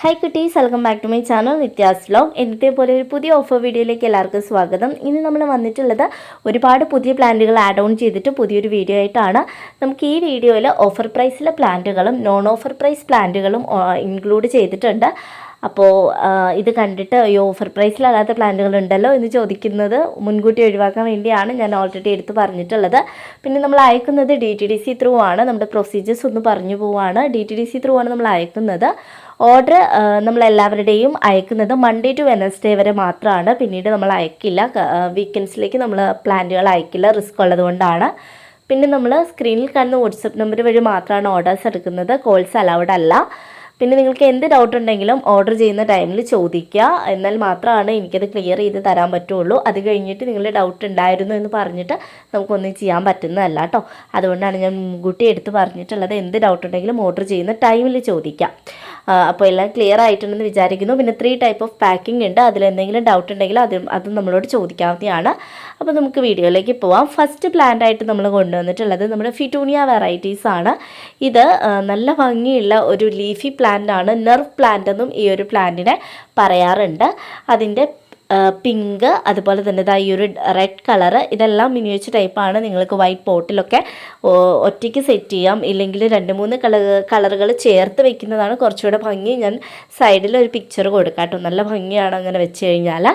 High കുട്ടീസ് welcome back to my channel Nithya's vlog എന്നത്തെ പോലെ ഒരു പുതിയ ഓഫർ വീഡിയോയിലേക്ക് എല്ലാവർക്കും സ്വാഗതം. ഇനി നമ്മൾ വന്നിട്ടുള്ളത് ഒരുപാട് പുതിയ പ്ലാന്റുകൾ ആഡ് ഓൺ ചെയ്തിട്ട് പുതിയൊരു വീഡിയോ ആയിട്ടാണ്. നമുക്ക് ഈ വീഡിയോയിൽ ഓഫർ പ്രൈസിലെ പ്ലാന്റുകളും നോൺ ഓഫർ പ്രൈസ് പ്ലാന്റുകളും ഇൻക്ലൂഡ് ചെയ്തിട്ടുണ്ട്. അപ്പോൾ ഇത് കണ്ടിട്ട് ഈ ഓഫർ പ്രൈസിലല്ലാത്ത പ്ലാന്റുകൾ ഉണ്ടല്ലോ എന്ന് ചോദിക്കുന്നത് മുൻകൂട്ടി ഒഴിവാക്കാൻ വേണ്ടിയാണ് ഞാൻ ഓൾറെഡി എടുത്ത് പറഞ്ഞിട്ടുള്ളത്. പിന്നെ നമ്മൾ അയക്കുന്നത് D T D C through ആണ്. നമ്മുടെ പ്രൊസീജിയേഴ്സ് ഒന്ന് പറഞ്ഞു പോവാണ്. D T D C through ആണ് നമ്മൾ അയക്കുന്നത്. ഓർഡർ നമ്മൾ എല്ലാവരുടെയും അയക്കുന്നത് മൺഡേ ടു വെനസ്ഡേ വരെ മാത്രമാണ് പിന്നീട് നമ്മൾ അയക്കില്ല. വീക്കെൻഡ്സിലേക്ക് നമ്മൾ പ്ലാന്റുകൾ അയക്കില്ല. റിസ്ക് ഉള്ളതുകൊണ്ടാണ്. പിന്നെ നമ്മൾ സ്ക്രീനിൽ കാണുന്ന വാട്സപ്പ് നമ്പർ വഴി മാത്രമാണ് ഓർഡേഴ്സ് എടുക്കുന്നത്. കോൾസ് അലൗഡ് അല്ല. പിന്നെ നിങ്ങൾക്ക് എന്ത് ഡൗട്ട് ഉണ്ടെങ്കിലും ഓർഡർ ചെയ്യുന്ന ടൈമിൽ ചോദിക്കുക. എന്നാൽ മാത്രമാണ് എനിക്കത് ക്ലിയർ ചെയ്ത് തരാൻ പറ്റുള്ളൂ. അത് കഴിഞ്ഞിട്ട് നിങ്ങളുടെ ഡൗട്ട് ഉണ്ടായിരുന്നു എന്ന് പറഞ്ഞിട്ട് നമുക്കൊന്നും ചെയ്യാൻ പറ്റുന്നതല്ല കേട്ടോ അതുകൊണ്ടാണ് ഞാൻ മുൻകൂട്ടി എടുത്ത് പറഞ്ഞിട്ടുള്ളത് എന്ത് ഡൗട്ട് ഉണ്ടെങ്കിലും ഓർഡർ ചെയ്യുന്ന ടൈമിൽ ചോദിക്കാം. അപ്പോൾ എല്ലാം ക്ലിയർ ആയിട്ടുണ്ടെന്ന് വിചാരിക്കുന്നു. പിന്നെ ത്രീ ടൈപ്പ് ഓഫ് പാക്കിംഗ് ഉണ്ട്. അതിൽ എന്തെങ്കിലും ഡൗട്ട് ഉണ്ടെങ്കിൽ അത് അത് നമ്മളോട് ചോദിക്കാവുന്നതാണ്. അപ്പോൾ നമുക്ക് വീഡിയോയിലേക്ക് പോവാം. ഫസ്റ്റ് പ്ലാന്റ് ആയിട്ട് നമ്മൾ കൊണ്ടുവന്നിട്ടുള്ളത് നമ്മുടെ ഫിറ്റൂണിയ വെറൈറ്റീസ് ആണ്. ഇത് നല്ല ഭംഗിയുള്ള ഒരു ലീഫി പ്ലാന്റ് ആണ്. നെർവ് പ്ലാന്റ് എന്നും ഈ ഒരു പ്ലാന്റിനെ പറയാറുണ്ട്. അതിന്റെ പിങ്ക് അതുപോലെ തന്നെ ഇതാ ഈ ഒരു റെഡ് കളറ് ഇതെല്ലാം മിനിയേച്ചർ ടൈപ്പാണ് നിങ്ങൾക്ക് വൈറ്റ് പോട്ടിലൊക്കെ ഒറ്റയ്ക്ക് സെറ്റ് ചെയ്യാം. ഇല്ലെങ്കിൽ രണ്ട് മൂന്ന് കളർ കളറുകൾ ചേർത്ത് വെക്കുന്നതാണ് കുറച്ചുകൂടെ ഭംഗി. ഞാൻ സൈഡിൽ ഒരു പിക്ചർ കൊടുക്കാം കേട്ടോ. നല്ല ഭംഗിയാണ് അങ്ങനെ വെച്ച് കഴിഞ്ഞാൽ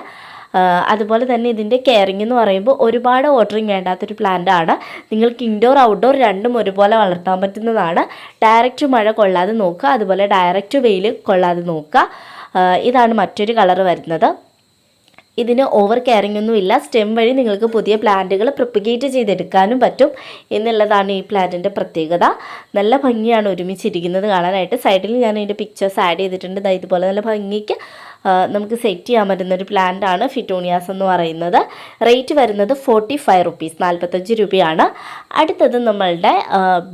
അതുപോലെ തന്നെ ഇതിന്റെ കെയറിങ് എന്ന് പറയുമ്പോൾ ഒരുപാട് വാട്ടറിങ് വേണ്ടാത്തൊരു പ്ലാന്റ് ആണ്. നിങ്ങൾക്ക് ഇൻഡോർ ഔട്ട്ഡോർ രണ്ടും ഒരുപോലെ വളർത്താൻ പറ്റുന്നതാണ്. ഡയറക്റ്റ് മഴ കൊള്ളാതെ നോക്കുക അതുപോലെ ഡയറക്റ്റ് വെയിൽ കൊള്ളാതെ നോക്കുക. ഇതാണ് മറ്റൊരു കളർ വരുന്നത്. ഇതിന് ഓവർ കെയറിംഗ് ഒന്നും ഇല്ല. സ്റ്റെം വഴി നിങ്ങൾക്ക് പുതിയ പ്ലാന്റുകൾ പ്രൊപ്പഗേറ്റ് ചെയ്തെടുക്കാനും പറ്റും എന്നുള്ളതാണ് ഈ പ്ലാന്റിന്റെ പ്രത്യേകത. നല്ല ഭംഗിയാണ് ഒരുമിച്ചിരിക്കുന്നത് കാണാനായിട്ട്. സൈഡിൽ ഞാൻ അതിന്റെ പിക്ചേഴ്സ് ആഡ് ചെയ്തിട്ടുണ്ട്. ഇതുപോലെ നല്ല ഭംഗിക്ക് നമുക്ക് സെറ്റ് ചെയ്യാൻ പറ്റുന്ന ഒരു പ്ലാന്റ് ആണ് ഫിറ്റോണിയാസ് എന്ന് പറയുന്നത്. റേറ്റ് വരുന്നത് ഫോർട്ടി ഫൈവ് റുപ്പീസ് നാൽപ്പത്തഞ്ച് രൂപയാണ്. അടുത്തത് നമ്മളുടെ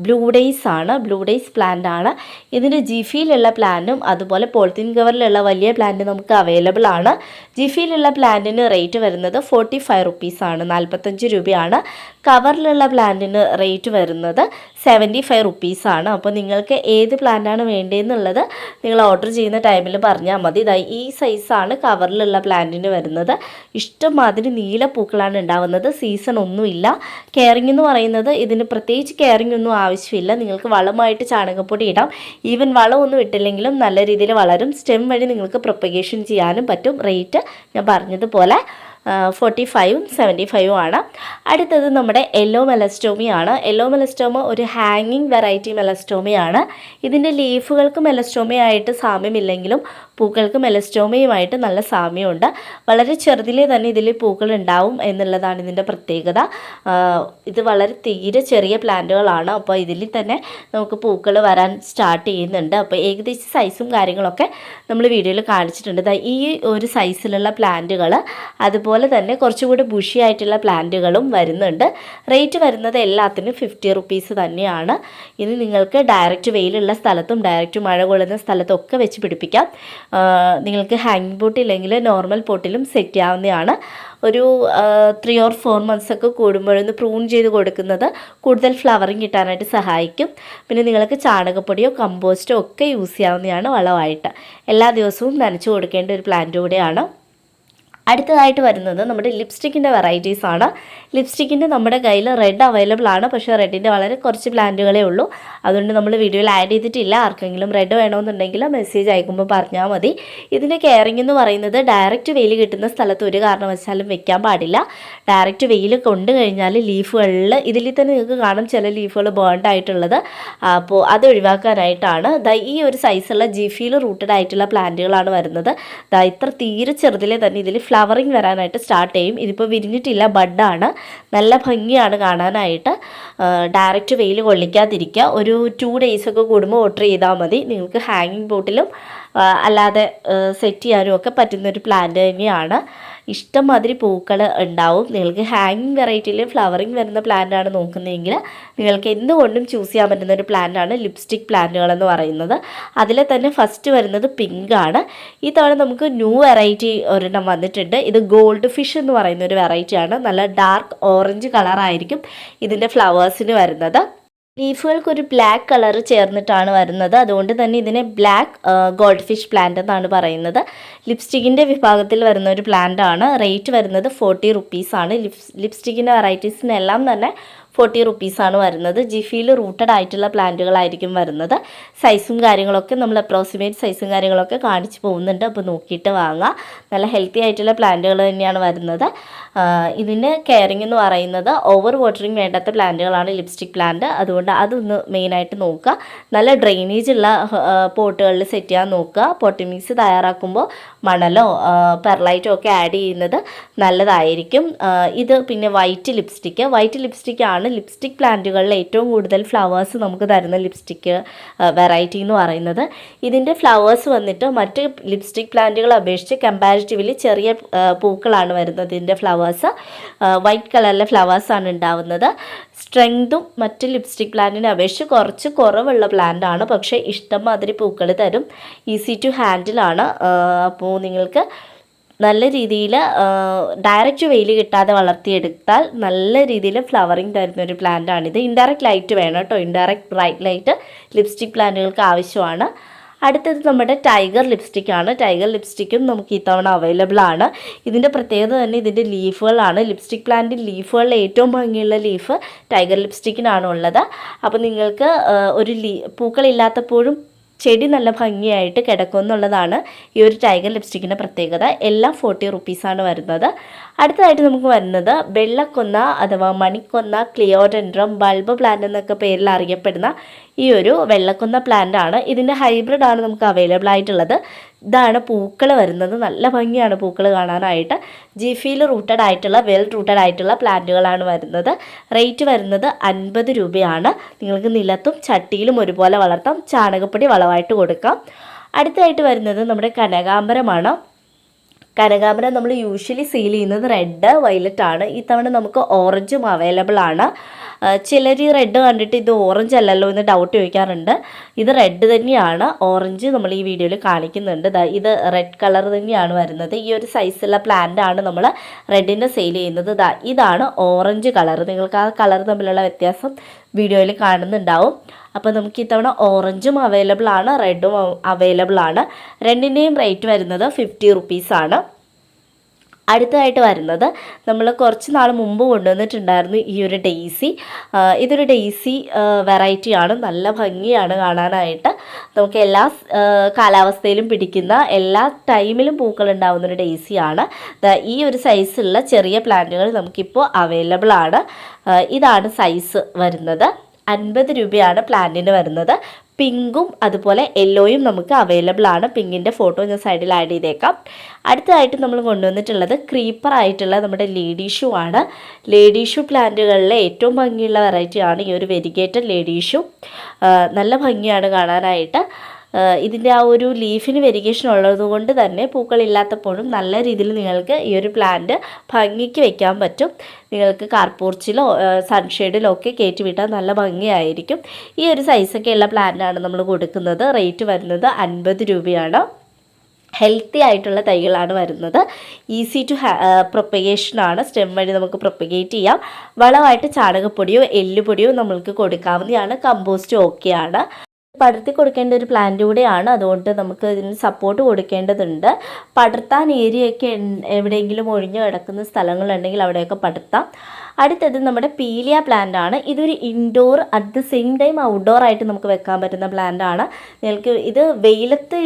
ബ്ലൂ ഡേയ്സ് ആണ്. ബ്ലൂ ഡേയ്സ് പ്ലാന്റ് ആണ്. ഇതിന്റെ ജിഫിയിലുള്ള പ്ലാന്റും അതുപോലെ പോളിത്തീൻ കവറിലുള്ള വലിയ പ്ലാന്റ് നമുക്ക് അവൈലബിൾ ആണ്. ജിഫിയിലുള്ള പ്ലാന്റിന് റേറ്റ് വരുന്നത് ഫോർട്ടി ഫൈവ് റുപ്പീസ് ആണ് നാൽപ്പത്തഞ്ച് രൂപയാണ്. കവറിലുള്ള പ്ലാന്റിന് റേറ്റ് വരുന്നത് സെവന്റി ഫൈവ് റുപ്പീസാണ് അപ്പോൾ നിങ്ങൾക്ക് ഏത് പ്ലാന്റാണ് വേണ്ടതെന്നുള്ളത് നിങ്ങൾ ഓർഡർ ചെയ്യുന്ന ടൈമിൽ പറഞ്ഞാൽ മതി. ഇതായി ഈ സൈസാണ് കവറിലുള്ള പ്ലാന്റിന് വരുന്നത്. ഇഷ്ടംമാതിരി നീല പൂക്കളാണ് ഉണ്ടാവുന്നത്. സീസൺ ഒന്നുമില്ല കെയറിംഗ് എന്ന് പറയുന്നത് ഇതിന് പ്രത്യേകിച്ച് കെയറിംഗ് ഒന്നും ആവശ്യമില്ല. നിങ്ങൾക്ക് വളമായിട്ട് ചാണകപ്പൊടി ഇടാം. ഈവൻ വളമൊന്നും ഇട്ടില്ലെങ്കിലും നല്ല രീതിയിൽ വളരും. സ്റ്റെം വഴി നിങ്ങൾക്ക് പ്രൊപ്പഗേഷൻ ചെയ്യാനും പറ്റും. റേറ്റ് ഞാൻ പറഞ്ഞതുപോലെ. ഫോർട്ടി ഫൈവും സെവന്റി ഫൈവും ആണ്. അടുത്തത് നമ്മുടെ യെല്ലോ മെലസ്റ്റോമിയാണ് യെല്ലോ മെലസ്റ്റോമ ഒരു ഹാങ്ങിങ് വെറൈറ്റി മെലസ്റ്റോമിയാണ് ഇതിന്റെ ലീഫുകൾക്ക് മെലസ്റ്റോമയായിട്ട് സാമ്യമില്ലെങ്കിലും പൂക്കൾക്ക് മെലസ്റ്റോമയുമായിട്ട് നല്ല സാമ്യമുണ്ട്. വളരെ ചെറുതിലേ തന്നെ ഇതിൽ പൂക്കൾ ഉണ്ടാവും എന്നുള്ളതാണ് ഇതിന്റെ പ്രത്യേകത. ഇത് വളരെ തീരെ ചെറിയ പ്ലാന്റുകളാണ്. അപ്പോൾ ഇതിൽ തന്നെ നമുക്ക് പൂക്കൾ വരാൻ സ്റ്റാർട്ട് ചെയ്യുന്നുണ്ട്. അപ്പോൾ ഏകദേശം സൈസും കാര്യങ്ങളൊക്കെ നമ്മൾ വീഡിയോയിൽ കാണിച്ചിട്ടുണ്ട്. ഈ ഒരു സൈസിലുള്ള പ്ലാന്റുകൾ അതുപോലെ തന്നെ കുറച്ചുകൂടി ബുഷിയായിട്ടുള്ള പ്ലാന്റുകളും വരുന്നുണ്ട്. റേറ്റ് വരുന്നത് എല്ലാത്തിനും ഫിഫ്റ്റി റുപ്പീസ് തന്നെയാണ്. ഇത് നിങ്ങൾക്ക് ഡയറക്റ്റ് വെയിലുള്ള സ്ഥലത്തും ഡയറക്റ്റ് മഴ കൊള്ളുന്ന സ്ഥലത്തും ഒക്കെ വെച്ച് പിടിപ്പിക്കാം. നിങ്ങൾക്ക് ഹാങ്ങിങ് പോട്ട് ഇല്ലെങ്കിൽ നോർമൽ പോട്ടിലും സെറ്റ് ചെയ്യാവുന്നതാണ് ഒരു ത്രീ ഓർ ഫോർ മന്ത്സ് ഒക്കെ കൂടുമ്പോഴൊന്ന് പ്രൂൺ ചെയ്ത് കൊടുക്കുന്നത് കൂടുതൽ ഫ്ലവറിങ് കിട്ടാനായിട്ട് സഹായിക്കും. പിന്നെ നിങ്ങൾക്ക് ചാണകപ്പൊടിയോ കമ്പോസ്റ്റോ ഒക്കെ യൂസ് ചെയ്യാവുന്നതാണ് വളമായിട്ട്. എല്ലാ ദിവസവും നനച്ചു കൊടുക്കേണ്ട ഒരു പ്ലാന്റ് കൂടെയാണ്. അടുത്തതായിട്ട് വരുന്നത് നമ്മുടെ ലിപ്സ്റ്റിക്കിന്റെ വെറൈറ്റീസ് ആണ്. ലിപ്സ്റ്റിക്കിന്റെ നമ്മുടെ കയ്യിൽ റെഡ് അവൈലബിൾ ആണ്. പക്ഷേ റെഡിന്റെ വളരെ കുറച്ച് പ്ലാന്റുകളേ ഉള്ളൂ. അതുകൊണ്ട് നമ്മൾ വീഡിയോയിൽ ആഡ് ചെയ്തിട്ടില്ല. ആർക്കെങ്കിലും റെഡ് വേണമെന്നുണ്ടെങ്കിൽ മെസ്സേജ് അയക്കുമ്പോൾ പറഞ്ഞാൽ മതി. ഇതിന്റെ കെയറിംഗ് എന്ന് പറയുന്നത് ഡയറക്റ്റ് വെയിൽ കിട്ടുന്ന സ്ഥലത്ത് ഒരു കാരണവശാലും വെക്കാൻ പാടില്ല. ഡയറക്റ്റ് വെയിൽ കൊണ്ടു കഴിഞ്ഞാൽ ലീഫുകളിൽ ഇതിൽ തന്നെ നിങ്ങൾക്ക് കാണും ചില ലീഫുകൾ ബേൺഡ് ആയിട്ടുള്ളത്. അപ്പോൾ അത് ഒഴിവാക്കാനായിട്ടാണ്. ഈ ഒരു സൈസുള്ള ജിഫിയിൽ റൂട്ടഡ് ആയിട്ടുള്ള പ്ലാന്റുകളാണ് വരുന്നത്. ഇത്ര തീരെ ചെറുതിലെ തന്നെ ഇതിൽ ഫ്ലവർ ഫ്ലവറിങ് വരാനായിട്ട് സ്റ്റാർട്ട് ചെയ്യും. ഇതിപ്പോൾ വിരിഞ്ഞിട്ടില്ല ബഡാണ് നല്ല ഭംഗിയാണ് കാണാനായിട്ട്. ഡയറക്റ്റ് വെയിൽ കൊള്ളിക്കാതിരിക്കുക. ഒരു ടു ഡേയ്സൊക്കെ കൂടുമ്പോൾ ഓർഡർ ചെയ്താൽ മതി. നിങ്ങൾക്ക് ഹാങ്ങിങ് ബോട്ടിലും അല്ലാതെ സെറ്റ് ചെയ്യാനും ഒക്കെ പറ്റുന്ന ഒരു പ്ലാന്റ് തന്നെയാണ്. ഇഷ്ടംമാതിരി പൂക്കൾ ഉണ്ടാവും. നിങ്ങൾക്ക് ഹാങ്ങിങ് വെറൈറ്റിയിൽ ഫ്ലവറിങ് വരുന്ന പ്ലാന്റാണ് നോക്കുന്നതെങ്കിൽ നിങ്ങൾക്ക് എന്തുകൊണ്ടും ചൂസ് ചെയ്യാൻ പറ്റുന്ന ഒരു പ്ലാന്റാണ് ലിപ്സ്റ്റിക് പ്ലാന്റുകൾ എന്ന് പറയുന്നത്. അതിൽ തന്നെ ഫസ്റ്റ് വരുന്നത് പിങ്ക് ആണ്. ഈ തവണ നമുക്ക് ന്യൂ വെറൈറ്റി ഒരെണ്ണം വന്നിട്ടുണ്ട്. ഇത് ഗോൾഡ് ഫിഷ് എന്ന് പറയുന്ന ഒരു വെറൈറ്റിയാണ് നല്ല ഡാർക്ക് ഓറഞ്ച് കളറായിരിക്കും ഇതിന്റെ ഫ്ലവേഴ്സിന് വരുന്നത്. ലീഫുകൾക്ക് ഒരു ബ്ലാക്ക് കളർ ചേർന്നിട്ടാണ് വരുന്നത്. അതുകൊണ്ട് തന്നെ ഇതിനെ ബ്ലാക്ക് ഗോൾഡ് ഫിഷ് പ്ലാന്റ് എന്നാണ് പറയുന്നത്. ലിപ്സ്റ്റിക്കിന്റെ വിഭാഗത്തിൽ വരുന്ന ഒരു പ്ലാന്റ് ആണ് റേറ്റ് വരുന്നത് ഫോർട്ടി റുപ്പീസാണ്. ലിപ്സ് ലിപ്സ്റ്റിക്കിന്റെ വെറൈറ്റീസിനെല്ലാം തന്നെ ഫോർട്ടി റുപ്പീസാണ് വരുന്നത്. ജിഫിയിൽ റൂട്ടഡ് ആയിട്ടുള്ള പ്ലാന്റുകളായിരിക്കും വരുന്നത്. സൈസും കാര്യങ്ങളൊക്കെ നമ്മൾ അപ്രോക്സിമേറ്റ് സൈസും കാര്യങ്ങളൊക്കെ കാണിച്ചു പോകുന്നുണ്ട്. അപ്പോൾ നോക്കിയിട്ട് വാങ്ങാം. നല്ല ഹെൽത്തി ആയിട്ടുള്ള പ്ലാന്റുകൾ തന്നെയാണ് വരുന്നത്. ഇതിന് കെയറിംഗ് എന്ന് പറയുന്നത് ഓവർ വാട്ടറിങ് വേണ്ടാത്ത പ്ലാന്റുകളാണ് ലിപ്സ്റ്റിക് പ്ലാന്റ് അതുകൊണ്ട് അതൊന്ന് മെയിനായിട്ട് നോക്കുക. നല്ല ഡ്രെയിനേജ് ഉള്ള പോട്ടുകളിൽ സെറ്റ് ചെയ്യാൻ നോക്കുക. പോട്ടി മിക്സ് തയ്യാറാക്കുമ്പോൾ മണലോ പെർലൈറ്റോ ഒക്കെ ആഡ് ചെയ്യുന്നത് നല്ലതായിരിക്കും. ഇത് പിന്നെ വൈറ്റ് ലിപ്സ്റ്റിക്ക് വൈറ്റ് ലിപ്സ്റ്റിക് ആണ് ലിപ്സ്റ്റിക് പ്ലാന്റുകളിൽ ഏറ്റവും കൂടുതൽ ഫ്ലവേഴ്സ് നമുക്ക് തരുന്ന ലിപ്സ്റ്റിക്ക് വെറൈറ്റി എന്ന് പറയുന്നത്. ഇതിന്റെ ഫ്ലവേഴ്സ് വന്നിട്ട് മറ്റ് ലിപ്സ്റ്റിക് പ്ലാന്റുകളെ അപേക്ഷിച്ച് കമ്പാരിറ്റീവ്ലി ചെറിയ പൂക്കളാണ് വരുന്നത് ഇതിന്റെ ഫ്ലവേഴ്സ് വൈറ്റ് കളറിലെ ഫ്ലവേഴ്സാണ് ഉണ്ടാവുന്നത്. സ്ട്രെങ്തും മറ്റ് ലിപ്സ്റ്റിക് പ്ലാന്റിനെ അപേക്ഷിച്ച് കുറച്ച് കുറവുള്ള പ്ലാന്റ് ആണ്. പക്ഷേ ഇഷ്ടംമാതിരി പൂക്കൾ തരും. ഈസി ടു ഹാൻഡിലാണ് അപ്പോൾ നിങ്ങൾക്ക് നല്ല രീതിയിൽ ഡയറക്റ്റ് വെയിൽ കിട്ടാതെ വളർത്തിയെടുത്താൽ നല്ല രീതിയിൽ ഫ്ലവറിങ് തരുന്ന ഒരു പ്ലാന്റ് ആണിത്. ഇൻഡയറക്റ്റ് ലൈറ്റ് വേണം കേട്ടോ. ഇൻഡയറക്റ്റ് ബ്രൈറ്റ് ലൈറ്റ് ലിപ്സ്റ്റിക് പ്ലാന്റുകൾക്ക് ആവശ്യമാണ്. അടുത്തത് നമ്മുടെ ടൈഗർ ലിപ്സ്റ്റിക് ആണ്. ടൈഗർ ലിപ്സ്റ്റിക്കും നമുക്ക് ഇത്തവണ അവൈലബിൾ ആണ്. ഇതിന്റെ പ്രത്യേകത തന്നെ ഇതിന്റെ ലീഫുകളാണ് ലിപ്സ്റ്റിക് പ്ലാന്റിൽ ലീഫുകളിൽ ഏറ്റവും ഭംഗിയുള്ള ലീഫ് ടൈഗർ ലിപ്സ്റ്റിക്കിനാണ് ഉള്ളത്. അപ്പോൾ നിങ്ങൾക്ക് ഒരു ലീ പൂക്കളില്ലാത്തപ്പോഴും ചെടി നല്ല ഭംഗിയായിട്ട് കിടക്കും എന്നുള്ളതാണ് ഈ ഒരു ടൈഗർ ലിപ്സ്റ്റിക്കിന്റെ പ്രത്യേകത. എല്ലാം ഫോർട്ടി റുപ്പീസാണ് വരുന്നത്. അടുത്തതായിട്ട് നമുക്ക് വരുന്നത് വെള്ളക്കൊന്ന അഥവാ മണിക്കൊന്ന ക്ലിയോഡൻഡ്രം ബൾബ് പ്ലാന്റ് എന്നൊക്കെ പേരിൽ അറിയപ്പെടുന്ന ഈ ഒരു വെള്ളക്കുന്ന പ്ലാന്റ് ആണ്. ഇതിന്റെ ഹൈബ്രിഡ് ആണ് നമുക്ക് അവൈലബിൾ ആയിട്ടുള്ളത്. ഇതാണ് പൂക്കൾ വരുന്നത്. നല്ല ഭംഗിയാണ് പൂക്കൾ കാണാനായിട്ട്. ജിഫിയിൽ റൂട്ടഡ് ആയിട്ടുള്ള വെൽ റൂട്ടഡ് ആയിട്ടുള്ള പ്ലാന്റുകളാണ് വരുന്നത്. റേറ്റ് വരുന്നത് അൻപത് രൂപയാണ്. നിങ്ങൾക്ക് നിലത്തും ചട്ടിയിലും ഒരുപോലെ വളർത്താം. ചാണകപ്പൊടി വളമായിട്ട് കൊടുക്കാം. അടുത്തായിട്ട് വരുന്നത് നമ്മുടെ കനകാംബരമാണ്. കനകാമ്പരം നമ്മൾ യൂഷ്വലി സീൽ ചെയ്യുന്നത് റെഡ് വയലറ്റ് ആണ്. ഇത്തവണ നമുക്ക് ഓറഞ്ചും അവൈലബിൾ ആണ്. ചിലർ ഈ റെഡ് കണ്ടിട്ട് ഇത് ഓറഞ്ച് അല്ലല്ലോ എന്ന് ഡൗട്ട് ചോദിക്കാറുണ്ട്. ഇത് റെഡ് തന്നെയാണ്. ഓറഞ്ച് നമ്മൾ ഈ വീഡിയോയിൽ കാണിക്കുന്നുണ്ട്. ഇത് റെഡ് കളർ തന്നെയാണ് വരുന്നത്. ഈ ഒരു സൈസുള്ള പ്ലാന്റ് ആണ് നമ്മൾ റെഡിന്റെ സെയിൽ ചെയ്യുന്നത്. ഇതാണ് ഓറഞ്ച് കളർ നിങ്ങൾക്ക് ആ കളർ തമ്മിലുള്ള വ്യത്യാസം വീഡിയോയിൽ കാണുന്നുണ്ടാവും. അപ്പോൾ നമുക്ക് ഇത്തവണ ഓറഞ്ചും അവൈലബിൾ ആണ് റെഡും അവൈലബിൾ ആണ്. രണ്ടിന്റെയും റേറ്റ് വരുന്നത് ഫിഫ്റ്റി റുപ്പീസാണ് അടുത്തതായിട്ട് വരുന്നത് നമ്മൾ കുറച്ച് നാൾ മുമ്പ് കൊണ്ടുവന്നിട്ടുണ്ടായിരുന്നു ഈ ഒരു ഡെയ്സി. ഇതൊരു ഡെയ്സി വെറൈറ്റിയാണ് നല്ല ഭംഗിയാണ് കാണാനായിട്ട്. നമുക്ക് എല്ലാ കാലാവസ്ഥയിലും പിടിക്കുന്ന എല്ലാ ടൈമിലും പൂക്കൾ ഉണ്ടാകുന്ന ഒരു ഡെയ്സിയാണ് ഈ ഒരു സൈസുള്ള ചെറിയ പ്ലാന്റുകൾ നമുക്കിപ്പോൾ അവൈലബിൾ ആണ്. ഇതാണ് സൈസ് വരുന്നത്. അൻപത് രൂപയാണ് പ്ലാന്റിന് വരുന്നത്. പിങ്കും അതുപോലെ യെല്ലോയും നമുക്ക് അവൈലബിൾ ആണ്. പിങ്കിന്റെ ഫോട്ടോ ഞാൻ സൈഡിൽ ആഡ് ചെയ്തേക്കാം. അടുത്തതായിട്ട് നമ്മൾ കൊണ്ടുവന്നിട്ടുള്ളത് ക്രീപ്പർ ആയിട്ടുള്ള നമ്മുടെ ലേഡി ഷൂ ആണ്. ലേഡി ഷൂ പ്ലാന്റുകളിലെ ഏറ്റവും ഭംഗിയുള്ള വെറൈറ്റിയാണ് ഈ ഒരു വെരിഗേറ്റഡ് ഷൂ നല്ല ഭംഗിയാണ് കാണാനായിട്ട്. ഇതിന്റെ ആ ഒരു ലീഫിന് വെരിഗേഷൻ ഉള്ളത് കൊണ്ട് തന്നെ പൂക്കളില്ലാത്തപ്പോഴും നല്ല രീതിയിൽ നിങ്ങൾക്ക് ഈ ഒരു പ്ലാന്റ് ഭംഗിക്ക് വെക്കാൻ പറ്റും. നിങ്ങൾക്ക് കാർപ്പൂർച്ചിലോ സൺഷെയ്ഡിലോ ഒക്കെ കയറ്റി വിട്ടാൽ നല്ല ഭംഗിയായിരിക്കും. ഈ ഒരു സൈസൊക്കെ ഉള്ള പ്ലാന്റാണ് നമ്മൾ കൊടുക്കുന്നത്. റേറ്റ് വരുന്നത് അൻപത് രൂപയാണ്. ഹെൽത്തി ആയിട്ടുള്ള തൈകളാണ് വരുന്നത്. ഈസി ടു പ്രൊപ്പഗേഷനാണ് സ്റ്റെം വഴി നമുക്ക് പ്രൊപ്പഗേറ്റ് ചെയ്യാം. വളമായിട്ട് ചാണകപ്പൊടിയോ എല്ലുപൊടിയോ നമ്മൾക്ക് കൊടുക്കാവുന്നതാണ്. കമ്പോസ്റ്റ് ഓക്കെയാണ് പടർത്തി കൊടുക്കേണ്ട ഒരു പ്ലാന്റ് കൂടെയാണ്. അതുകൊണ്ട് നമുക്ക് ഇതിന് സപ്പോർട്ട് കൊടുക്കേണ്ടതുണ്ട്. പടർത്താൻ ഏരിയയൊക്കെ എവിടെയെങ്കിലും ഒഴിഞ്ഞു കിടക്കുന്ന സ്ഥലങ്ങളുണ്ടെങ്കിൽ അവിടെയൊക്കെ പടർത്താം. അടുത്തത് നമ്മുടെ പീലിയ പ്ലാന്റ് ആണ്. ഇതൊരു indoor at the same time outdoor ആയിട്ട് നമുക്ക് വെക്കാൻ പറ്റുന്ന പ്ലാന്റ് ആണ്. നിങ്ങൾക്ക് ഇത് വെയിലത്ത്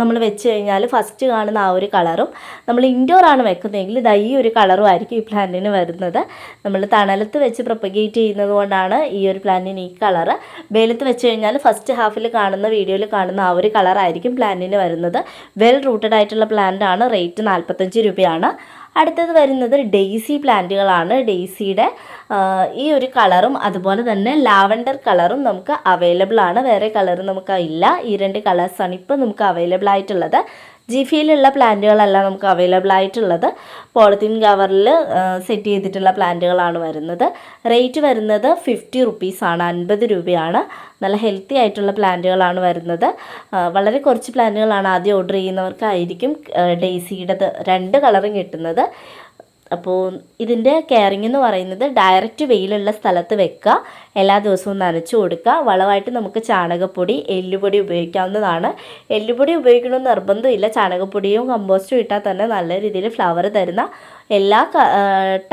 നമ്മൾ വെച്ച് കഴിഞ്ഞാൽ ഫസ്റ്റ് കാണുന്ന ആ ഒരു കളറും നമ്മൾ ഇൻഡോർ ആണ് വെക്കുന്നതെങ്കിൽ ഇതാ ഈ ഒരു കളറും ആയിരിക്കും ഈ പ്ലാന്റിന് വരുന്നത്. നമ്മൾ തണലത്ത് വെച്ച് പ്രൊപ്പഗേറ്റ് ചെയ്യുന്നത് കൊണ്ടാണ് ഈ ഒരു പ്ലാന്റിന് ഈ കളറ് വെയിലത്ത് വെച്ച് കഴിഞ്ഞാൽ ഫസ്റ്റ് ഹാഫിൽ കാണുന്ന വീഡിയോയിൽ കാണുന്ന ആ ഒരു കളറായിരിക്കും പ്ലാന്റിന് വരുന്നത്. വെൽ റൂട്ടഡ് ആയിട്ടുള്ള പ്ലാന്റ് ആണ്. റേറ്റ് നാൽപ്പത്തഞ്ച് രൂപയാണ്. അടുത്തത് വരുന്നത് ഡെയ്സി പ്ലാന്റുകളാണ്. ഡെയ്സിയുടെ ഈ ഒരു കളറും അതുപോലെ തന്നെ ലാവൻഡർ കളറും നമുക്ക് അവൈലബിൾ ആണ് വേറെ കളർ നമുക്ക് ഇല്ല. ഈ രണ്ട് കളേഴ്സാണ് ഇപ്പോൾ നമുക്ക് അവൈലബിൾ ആയിട്ടുള്ളത് ജിഫിയിലുള്ള പ്ലാന്റുകളല്ല നമുക്ക് അവൈലബിൾ ആയിട്ടുള്ളത്. പോളിത്തീൻ കവറിൽ സെറ്റ് ചെയ്തിട്ടുള്ള പ്ലാന്റുകളാണ് വരുന്നത്. റേറ്റ് വരുന്നത് ഫിഫ്റ്റി റുപ്പീസാണ് അൻപത് രൂപയാണ്. നല്ല ഹെൽത്തി ആയിട്ടുള്ള പ്ലാന്റുകളാണ് വരുന്നത്. വളരെ കുറച്ച് പ്ലാന്റുകളാണ് ആദ്യം ഓർഡർ ചെയ്യുന്നവർക്കായിരിക്കും ഡെയ്സിയുടെ രണ്ട് കളറും കിട്ടുന്നത്. അപ്പോൾ ഇതിന്റെ കെയറിങ് എന്ന് പറയുന്നത് ഡയറക്റ്റ് വെയിലുള്ള സ്ഥലത്ത് വെക്കുക. എല്ലാ ദിവസവും നനച്ചു കൊടുക്കുക. വളമായിട്ട് നമുക്ക് ചാണകപ്പൊടി എല്ലുപൊടി ഉപയോഗിക്കാവുന്നതാണ്. എല്ലുപൊടി ഉപയോഗിക്കണമെന്ന് നിർബന്ധമില്ല. ചാണകപ്പൊടിയും കമ്പോസ്റ്റും ഇട്ടാൽ തന്നെ നല്ല രീതിയിൽ ഫ്ലവർ തരുന്ന എല്ലാ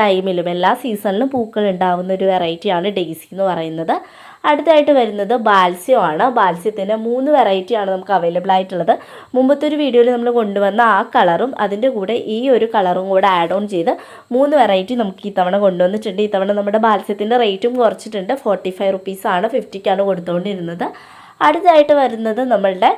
ടൈമിലും എല്ലാ സീസണിലും പൂക്കൾ ഉണ്ടാകുന്ന ഒരു വെറൈറ്റിയാണ് ഡെയ്സി എന്ന് പറയുന്നത്. അടുത്തായിട്ട് വരുന്നത് ബാൽസ്യമാണ് ബാൽസ്യത്തിന്റെ മൂന്ന് വെറൈറ്റിയാണ് നമുക്ക് അവൈലബിൾ ആയിട്ടുള്ളത്. മുമ്പത്തെ ഒരു വീഡിയോയിൽ നമ്മൾ കൊണ്ടുവന്ന ആ കളറും അതിന്റെ കൂടെ ഈ ഒരു കളറും കൂടെ ആഡ് ഓൺ ചെയ്ത് മൂന്ന് വെറൈറ്റി നമുക്ക് ഈ തവണ കൊണ്ടുവന്നിട്ടുണ്ട്. ഈ തവണ നമ്മുടെ ബാൽസ്യത്തിന്റെ റേറ്റും കുറച്ചിട്ടുണ്ട്. ഫോർട്ടി ഫൈവ് റുപ്പീസാണ് ഫിഫ്റ്റിക്കാണ് കൊടുത്തുകൊണ്ടിരുന്നത് അടുത്തായിട്ട് വരുന്നത് നമ്മളുടെ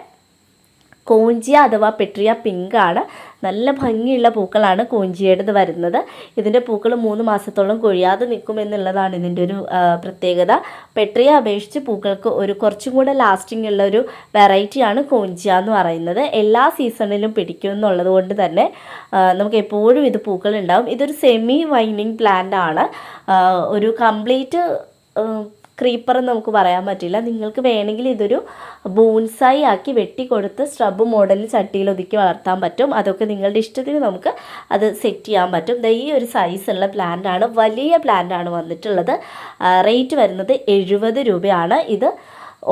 കോഞ്ചിയ അഥവാ പെട്രിയ പിങ്കാണ് നല്ല ഭംഗിയുള്ള പൂക്കളാണ് കോഞ്ചിയേടത് വരുന്നത്. ഇതിന്റെ പൂക്കൾ മൂന്ന് മാസത്തോളം കൊഴിയാതെ നിൽക്കുമെന്നുള്ളതാണ് ഇതിന്റെ ഒരു പ്രത്യേകത. പെട്രിയ അപേക്ഷിച്ച് പൂക്കൾക്ക് ഒരു കുറച്ചും കൂടെ ലാസ്റ്റിംഗ് ഉള്ള ഒരു വെറൈറ്റിയാണ് കോഞ്ചിയ എന്ന് പറയുന്നത്. എല്ലാ സീസണിലും പിടിക്കും എന്നുള്ളത് കൊണ്ട് തന്നെ നമുക്ക് എപ്പോഴും ഇത് പൂക്കൾ ഉണ്ടാവും ഇതൊരു സെമി വൈനിങ് പ്ലാന്റ് ആണ് ഒരു കംപ്ലീറ്റ് ക്രീപ്പർ എന്ന് നമുക്ക് പറയാൻ പറ്റില്ല. നിങ്ങൾക്ക് വേണമെങ്കിൽ ഇതൊരു ബോൺസായി ആക്കി വെട്ടിക്കൊടുത്ത് സ്ട്രബ് മോഡലിൽ ചട്ടിയിൽ ഒതുക്കി വളർത്താൻ പറ്റും. അതൊക്കെ നിങ്ങളുടെ ഇഷ്ടത്തിന് നമുക്ക് അത് സെറ്റ് ചെയ്യാൻ പറ്റും. ഈ ഒരു സൈസുള്ള പ്ലാന്റാണ് വലിയ പ്ലാന്റാണ് വന്നിട്ടുള്ളത്. റേറ്റ് വരുന്നത് എഴുപത് രൂപയാണ്. ഇത്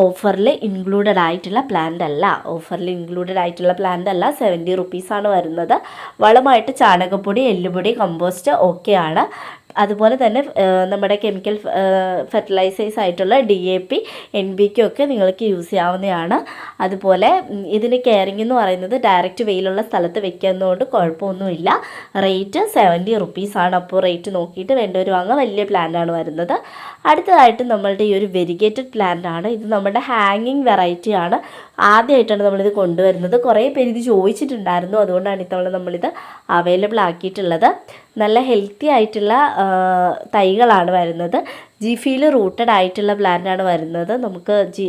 ഓഫറിൽ ഇൻക്ലൂഡഡ് ആയിട്ടുള്ള പ്ലാന്റ് അല്ല. ഓഫറിൽ ഇൻക്ലൂഡഡ് ആയിട്ടുള്ള പ്ലാന്റ് അല്ല. സെവന്റി റുപ്പീസാണ് വരുന്നത്. വളമായിട്ട് ചാണകപ്പൊടി എല്ലുപൊടി കമ്പോസ്റ്റ് ഓക്കെയാണ് അതുപോലെ തന്നെ നമ്മുടെ കെമിക്കൽ ഫെർട്ടിലൈസേഴ്സ് ആയിട്ടുള്ള D A P N B ഒക്കെ നിങ്ങൾക്ക് യൂസ് ചെയ്യാവുന്നതാണ്. അതുപോലെ ഇതിന് കെയറിംഗ് എന്ന് പറയുന്നത് ഡയറക്റ്റ് വെയിലുള്ള സ്ഥലത്ത് വെക്കുന്നതുകൊണ്ട് കുഴപ്പമൊന്നുമില്ല. റേറ്റ് സെവന്റി റുപ്പീസാണ് അപ്പോൾ റേറ്റ് നോക്കിയിട്ട് വേണ്ടവർ വാങ്ങാൻ വലിയ പ്ലാന്റാണ് വരുന്നത്. അടുത്തതായിട്ട് നമ്മളുടെ ഈ ഒരു വെരിഗേറ്റഡ് പ്ലാന്റ് ആണ്. ഇത് നമ്മുടെ ഹാങ്ങിങ് വെറൈറ്റി ആണ്. ആദ്യമായിട്ടാണ് നമ്മളിത് കൊണ്ടുവരുന്നത്. കുറേ പേര് ഇത് ചോദിച്ചിട്ടുണ്ടായിരുന്നു. അതുകൊണ്ടാണ് ഇത്തവണ നമ്മളിത് അവൈലബിൾ ആക്കിയിട്ടുള്ളത്. നല്ല ഹെൽത്തി ആയിട്ടുള്ള തൈകളാണ് വരുന്നത്. ജിഫിയിൽ റൂട്ടഡ് ആയിട്ടുള്ള പ്ലാന്റാണ് വരുന്നത്. നമുക്ക് ജി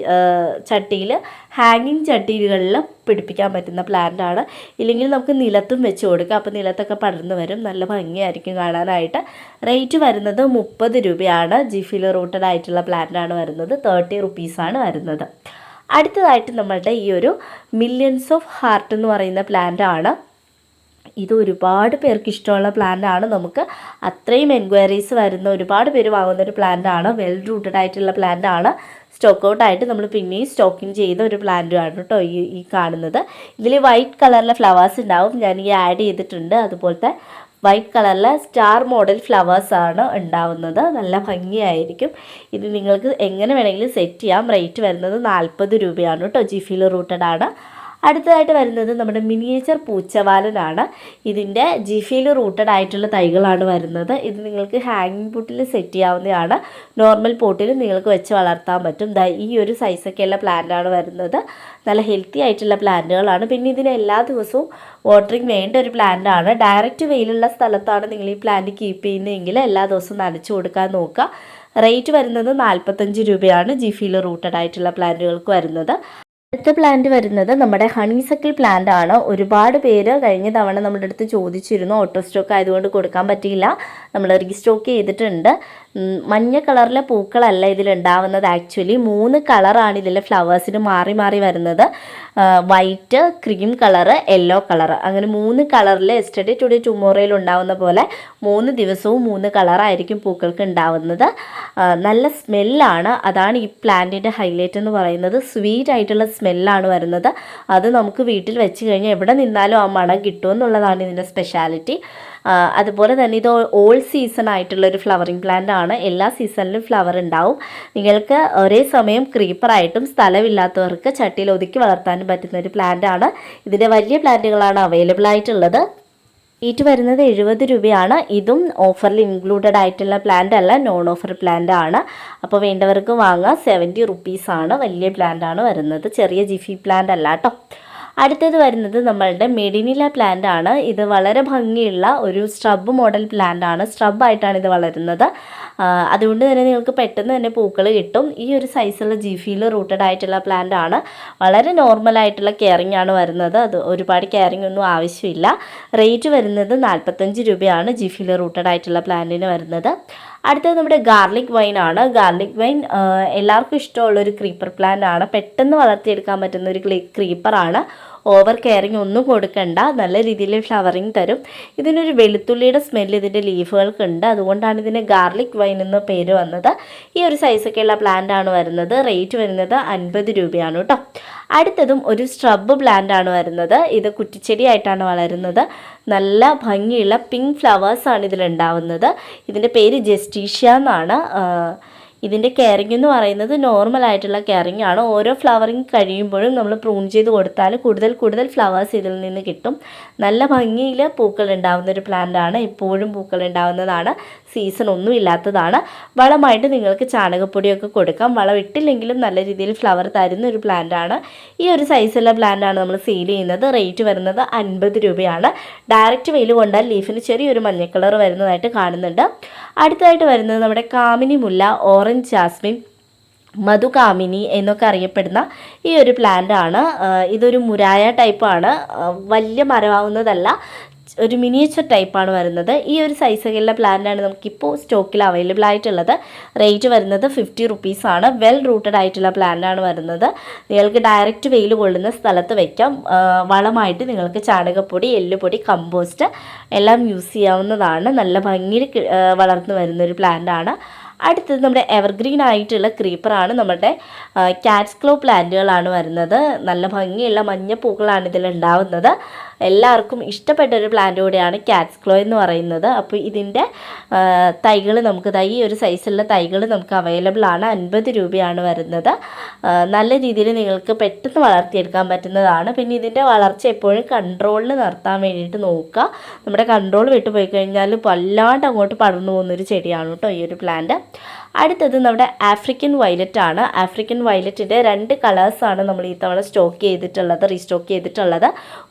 ചട്ടിയിൽ ഹാങ്ങിങ് ചട്ടികളിൽ പിടിപ്പിക്കാൻ പറ്റുന്ന പ്ലാന്റാണ് ഇല്ലെങ്കിൽ നമുക്ക് നിലത്തും വെച്ച് കൊടുക്കാം. അപ്പോൾ നിലത്തൊക്കെ പടർന്നു വരും. നല്ല ഭംഗിയായിരിക്കും കാണാനായിട്ട്. റേറ്റ് വരുന്നത് മുപ്പത് രൂപയാണ്. ജിഫിയിൽ റൂട്ടഡ് ആയിട്ടുള്ള പ്ലാന്റാണ് വരുന്നത്. തേർട്ടി റുപ്പീസാണ് വരുന്നത്. അടുത്തതായിട്ട് നമ്മളുടെ ഈ ഒരു മില്യൺസ് ഓഫ് ഹാർട്ട് എന്ന് പറയുന്ന പ്ലാന്റ് ആണ്. ഇത് ഒരുപാട് പേർക്ക് ഇഷ്ടമുള്ള പ്ലാന്റ് ആണ്. നമുക്ക് അത്രയും എൻക്വയറീസ് വരുന്ന ഒരുപാട് പേര് വാങ്ങുന്ന ഒരു പ്ലാന്റ് ആണ്. വെൽ റൂട്ടഡ് ആയിട്ടുള്ള പ്ലാന്റ് ആണ്. സ്റ്റോക്ക് ഔട്ട് ആയിട്ട് നമ്മൾ പിന്നെയും സ്റ്റോക്കിങ് ചെയ്ത ഒരു പ്ലാന്റ് ആണ് കേട്ടോ ഈ ഈ കാണുന്നത്. ഇതിൽ വൈറ്റ് കളറിലെ ഫ്ലവേഴ്സ് ഉണ്ടാവും ഞാൻ ഈ ആഡ് ചെയ്തിട്ടുണ്ട്. അതുപോലത്തെ വൈറ്റ് കളറിലെ സ്റ്റാർ മോഡൽ ഫ്ലവേഴ്സ് ആണ് ഉണ്ടാവുന്നത് നല്ല ഭംഗിയായിരിക്കും. ഇത് നിങ്ങൾക്ക് എങ്ങനെ വേണമെങ്കിലും സെറ്റ് ചെയ്യാം. റേറ്റ് വരുന്നത് നാൽപ്പത് രൂപയാണ് കേട്ടോ ജിഫിൽ റൂട്ടഡ് ആണ്. അടുത്തതായിട്ട് വരുന്നത് നമ്മുടെ മിനിയേച്ചർ പൂച്ചവാലനാണ്. ഇതിന്റെ ജിഫിയിൽ റൂട്ടഡ് ആയിട്ടുള്ള തൈകളാണ് വരുന്നത്. ഇത് നിങ്ങൾക്ക് ഹാങ്ങിങ് പൊട്ടിൽ സെറ്റ് ചെയ്യാവുന്നതാണ്. നോർമൽ പോട്ടിൽ നിങ്ങൾക്ക് വെച്ച് വളർത്താൻ പറ്റും. ഈ ഒരു സൈസൊക്കെയുള്ള പ്ലാന്റാണ് വരുന്നത്. നല്ല ഹെൽത്തി ആയിട്ടുള്ള പ്ലാന്റുകളാണ് പിന്നെ ഇതിന് എല്ലാ ദിവസവും വാട്ടറിങ് വേണ്ട ഒരു പ്ലാന്റാണ് ഡയറക്റ്റ് വെയിലുള്ള സ്ഥലത്താണ് നിങ്ങൾ ഈ പ്ലാന്റ് കീപ്പ് ചെയ്യുന്നതെങ്കിൽ എല്ലാ ദിവസവും നനച്ചു കൊടുക്കാൻ നോക്കുക. റേറ്റ് വരുന്നത് നാൽപ്പത്തഞ്ച് രൂപയാണ്. ജിഫിയിൽ റൂട്ടഡ് ആയിട്ടുള്ള പ്ലാന്റുകൾക്ക് വരുന്നത്. അടുത്ത പ്ലാന്റ് വരുന്നത് നമ്മുടെ ഹണീസക്കിൾ പ്ലാന്റ് ആണ്. ഒരുപാട് പേര് കഴിഞ്ഞ തവണ നമ്മുടെ അടുത്ത് ചോദിച്ചിരുന്നു. ഓട്ടോ സ്റ്റോക്ക് ആയതുകൊണ്ട് കൊടുക്കാൻ പറ്റിയില്ല. നമ്മൾ റീസ്റ്റോക്ക് ചെയ്തിട്ടുണ്ട്. മഞ്ഞ കളറിലെ പൂക്കളല്ല ഇതിലുണ്ടാവുന്നത്. ആക്ച്വലി മൂന്ന് കളറാണ് ഇതിലെ ഫ്ലവേഴ്സിന് മാറി മാറി വരുന്നത്. White cream colour yellow colour അങ്ങനെ മൂന്ന് കളറിൽ എസ്റ്റഡി ടുഡേ ടുമോറോയിൽ ഉണ്ടാവുന്ന പോലെ മൂന്ന് ദിവസവും മൂന്ന് കളറായിരിക്കും പൂക്കൾക്ക് ഉണ്ടാവുന്നത്. നല്ല സ്മെല്ലാണ് അതാണ് ഈ പ്ലാന്റിന്റെ ഹൈലൈറ്റ് എന്ന് പറയുന്നത്. സ്വീറ്റ് ആയിട്ടുള്ള സ്മെല്ലാണ് വരുന്നത്. അത് നമുക്ക് വീട്ടിൽ വെച്ച് കഴിഞ്ഞാൽ എവിടെ നിന്നാലും ആ മണം കിട്ടുമെന്നുള്ളതാണ് ഇതിന്റെ സ്പെഷ്യാലിറ്റി അതുപോലെ തന്നെ ഇത് ഓൾ സീസൺ ആയിട്ടുള്ള ഒരു ഫ്ലവറിങ് പ്ലാന്റ് ആണ്. എല്ലാ സീസണിലും ഫ്ലവർ ഉണ്ടാവും. നിങ്ങൾക്ക് ഒരേ സമയം ക്രീപ്പറായിട്ടും സ്ഥലമില്ലാത്തവർക്ക് ചട്ടിയിൽ ഒതുക്കി വളർത്താനും പറ്റുന്ന ഒരു പ്ലാന്റ് ആണ്. ഇതിന്റെ വലിയ പ്ലാന്റുകളാണ് അവൈലബിൾ ആയിട്ടുള്ളത്. ഈറ്റ് വരുന്നത് എഴുപത് രൂപയാണ്. ഇതും ഓഫറിൽ ഇൻക്ലൂഡഡ് ആയിട്ടുള്ള പ്ലാന്റ് അല്ല നോൺ ഓഫർ പ്ലാന്റ് ആണ്. അപ്പോൾ വേണ്ടവർക്ക് വാങ്ങാം. സെവന്റി റുപ്പീസാണ് വലിയ പ്ലാന്റ് ആണ് വരുന്നത്. ചെറിയ ജിഫി പ്ലാന്റ് അല്ല കേട്ടോ. അടുത്തത് വരുന്നത് നമ്മളുടെ മെഡിനില പ്ലാന്റ് ആണ്. ഇത് വളരെ ഭംഗിയുള്ള ഒരു സ്ട്രബ് മോഡൽ പ്ലാന്റ് ആണ്. സ്ട്രബ് ആയിട്ടാണ് ഇത് വളരുന്നത്. അതുകൊണ്ട് തന്നെ നിങ്ങൾക്ക് പെട്ടെന്ന് തന്നെ പൂക്കൾ കിട്ടും. ഈ ഒരു സൈസുള്ള ജിഫിയിൽ റൂട്ടഡ് ആയിട്ടുള്ള പ്ലാന്റ് ആണ്. വളരെ നോർമൽ ആയിട്ടുള്ള കെയറിങ് ആണ് വരുന്നത്. അത് ഒരുപാട് കെയറിങ് ഒന്നും ആവശ്യമില്ല. റേറ്റ് വരുന്നത് നാൽപ്പത്തഞ്ച് രൂപയാണ് ജിഫിയിൽ റൂട്ടഡ് ആയിട്ടുള്ള പ്ലാന്റിന് വരുന്നത്. അടുത്തത് നമ്മുടെ ഗാർലിക് വൈൻ ആണ്. ഗാർലിക് വൈൻ എല്ലാവർക്കും ഇഷ്ടമുള്ള ഒരു ക്രീപ്പർ പ്ലാന്റ് ആണ്. പെട്ടെന്ന് വളർത്തിയെടുക്കാൻ പറ്റുന്ന ഒരു ക്രീപ്പറാണ് ഓവർ കെയറിങ് ഒന്നും കൊടുക്കണ്ട. നല്ല രീതിയിൽ ഫ്ലവറിങ് തരും. ഇതിനൊരു വെളുത്തുള്ളിയുടെ സ്മെല്ല് ഇതിന്റെ ലീഫുകൾക്കുണ്ട് അതുകൊണ്ടാണ് ഇതിന് ഗാർലിക് വൈൻ എന്ന പേര് വന്നത്. ഈ ഒരു സൈസൊക്കെയുള്ള പ്ലാന്റ് ആണ് വരുന്നത്. റേറ്റ് വരുന്നത് അൻപത് രൂപയാണ് കേട്ടോ. അടുത്തതും ഒരു സ്ട്രബ് പ്ലാന്റ് ആണ് വരുന്നത്. ഇത് കുറ്റിച്ചെടിയായിട്ടാണ് വളരുന്നത്. നല്ല ഭംഗിയുള്ള പിങ്ക് ഫ്ലവേഴ്സാണ് ഇതിലുണ്ടാവുന്നത്. ഇതിന്റെ പേര് ജസ്റ്റീഷ്യ എന്നാണ്. ഇതിന്റെ കെയറിംഗ് എന്ന് പറയുന്നത് നോർമൽ ആയിട്ടുള്ള കെയറിംഗ് ആണ്. ഓരോ ഫ്ലവറിങ് കഴിയുമ്പോഴും നമ്മൾ പ്രൂൺ ചെയ്ത് കൊടുത്താൽ കൂടുതൽ കൂടുതൽ ഫ്ലവേഴ്സ് ഇതിൽ നിന്ന് കിട്ടും. നല്ല ഭംഗിയിൽ പൂക്കൾ ഉണ്ടാവുന്ന ഒരു പ്ലാന്റ് ആണ്. എപ്പോഴും പൂക്കൾ ഉണ്ടാവുന്നതാണ്. സീസൺ ഒന്നും ഇല്ലാത്തതാണ്. വളമായിട്ട് നിങ്ങൾക്ക് ചാണകപ്പൊടിയൊക്കെ കൊടുക്കാം. വളം ഇട്ടില്ലെങ്കിലും നല്ല രീതിയിൽ ഫ്ലവർ തരുന്ന ഒരു പ്ലാന്റ് ആണ്. ഈ ഒരു സൈസുള്ള പ്ലാന്റ് ആണ് നമ്മൾ സെയിൽ ചെയ്യുന്നത്. റേറ്റ് വരുന്നത് അൻപത് രൂപയാണ്. ഡയറക്റ്റ് വെയിൽ കൊണ്ടാൽ ലീഫിന് ചെറിയൊരു മഞ്ഞ കളർ വരുന്നതായിട്ട് കാണുന്നുണ്ട്. അടുത്തതായിട്ട് വരുന്നത് നമ്മുടെ കാമിനി മുല്ല ഓറഞ്ച് ജാസ്മിൻ മധുകാമിനി എന്നൊക്കെ അറിയപ്പെടുന്ന ഈ ഒരു പ്ലാന്റ് ആണ്. ഇതൊരു മുരായ ടൈപ്പാണ് വലിയ മരമാവുന്നതല്ല. ഒരു മിനിയേച്ചർ ടൈപ്പാണ് വരുന്നത്. ഈ ഒരു സൈസുകളിലെ പ്ലാന്റാണ് നമുക്കിപ്പോൾ സ്റ്റോക്കിൽ അവൈലബിൾ ആയിട്ടുള്ളത്. റേറ്റ് വരുന്നത് ഫിഫ്റ്റി റുപ്പീസാണ് വെൽ റൂട്ടഡ് ആയിട്ടുള്ള പ്ലാന്റാണ് വരുന്നത്. നിങ്ങൾക്ക് ഡയറക്റ്റ് വെയിൽ കൊള്ളുന്ന സ്ഥലത്ത് വയ്ക്കാം വളമായിട്ട് നിങ്ങൾക്ക് ചാണകപ്പൊടി എല്ലുപൊടി കമ്പോസ്റ്റ് എല്ലാം യൂസ് ചെയ്യാവുന്നതാണ്. നല്ല ഭംഗിയിൽ വളർന്നു വരുന്നൊരു പ്ലാന്റാണ് അടുത്തത് നമ്മുടെ എവർഗ്രീൻ ആയിട്ടുള്ള ക്രീപ്പറാണ് നമ്മുടെ ക്യാറ്റ്സ്ക്ലോ പ്ലാന്റുകളാണ് വരുന്നത്. നല്ല ഭംഗിയുള്ള മഞ്ഞപ്പൂക്കളാണ് ഇതിൽ ഉണ്ടാവുന്നത്. എല്ലാവർക്കും ഇഷ്ടപ്പെട്ട ഒരു പ്ലാന്റ് കൂടിയാണ് കാറ്റ്സ് ക്ലോ എന്ന് പറയുന്നത്. അപ്പോൾ ഇതിന്റെ തൈകൾ നമുക്ക് ഈ ഒരു സൈസുള്ള തൈകൾ നമുക്ക് അവൈലബിൾ ആണ്. അൻപത് രൂപയാണ് വരുന്നത്. നല്ല രീതിയിൽ നിങ്ങൾക്ക് പെട്ടെന്ന് വളർത്തിയെടുക്കാൻ പറ്റുന്നതാണ്. പിന്നെ ഇതിന്റെ വളർച്ച എപ്പോഴും കൺട്രോളിൽ നിർത്താൻ വേണ്ടിയിട്ട് നോക്കുക. നമ്മുടെ കൺട്രോൾ വിട്ടു പോയി കഴിഞ്ഞാൽ വല്ലാണ്ട് അങ്ങോട്ട് പടർന്നു പോകുന്നൊരു ചെടിയാണ് കേട്ടോ ഈ ഒരു പ്ലാന്റ് അടുത്തത് നമ്മുടെ ആഫ്രിക്കൻ വയലറ്റ് ആണ്. ആഫ്രിക്കൻ വയലറ്റിന്റെ രണ്ട് കളേഴ്സാണ് നമ്മൾ ഈ തവണ സ്റ്റോക്ക് ചെയ്തിട്ടുള്ളത് റീസ്റ്റോക്ക് ചെയ്തിട്ടുള്ളത്.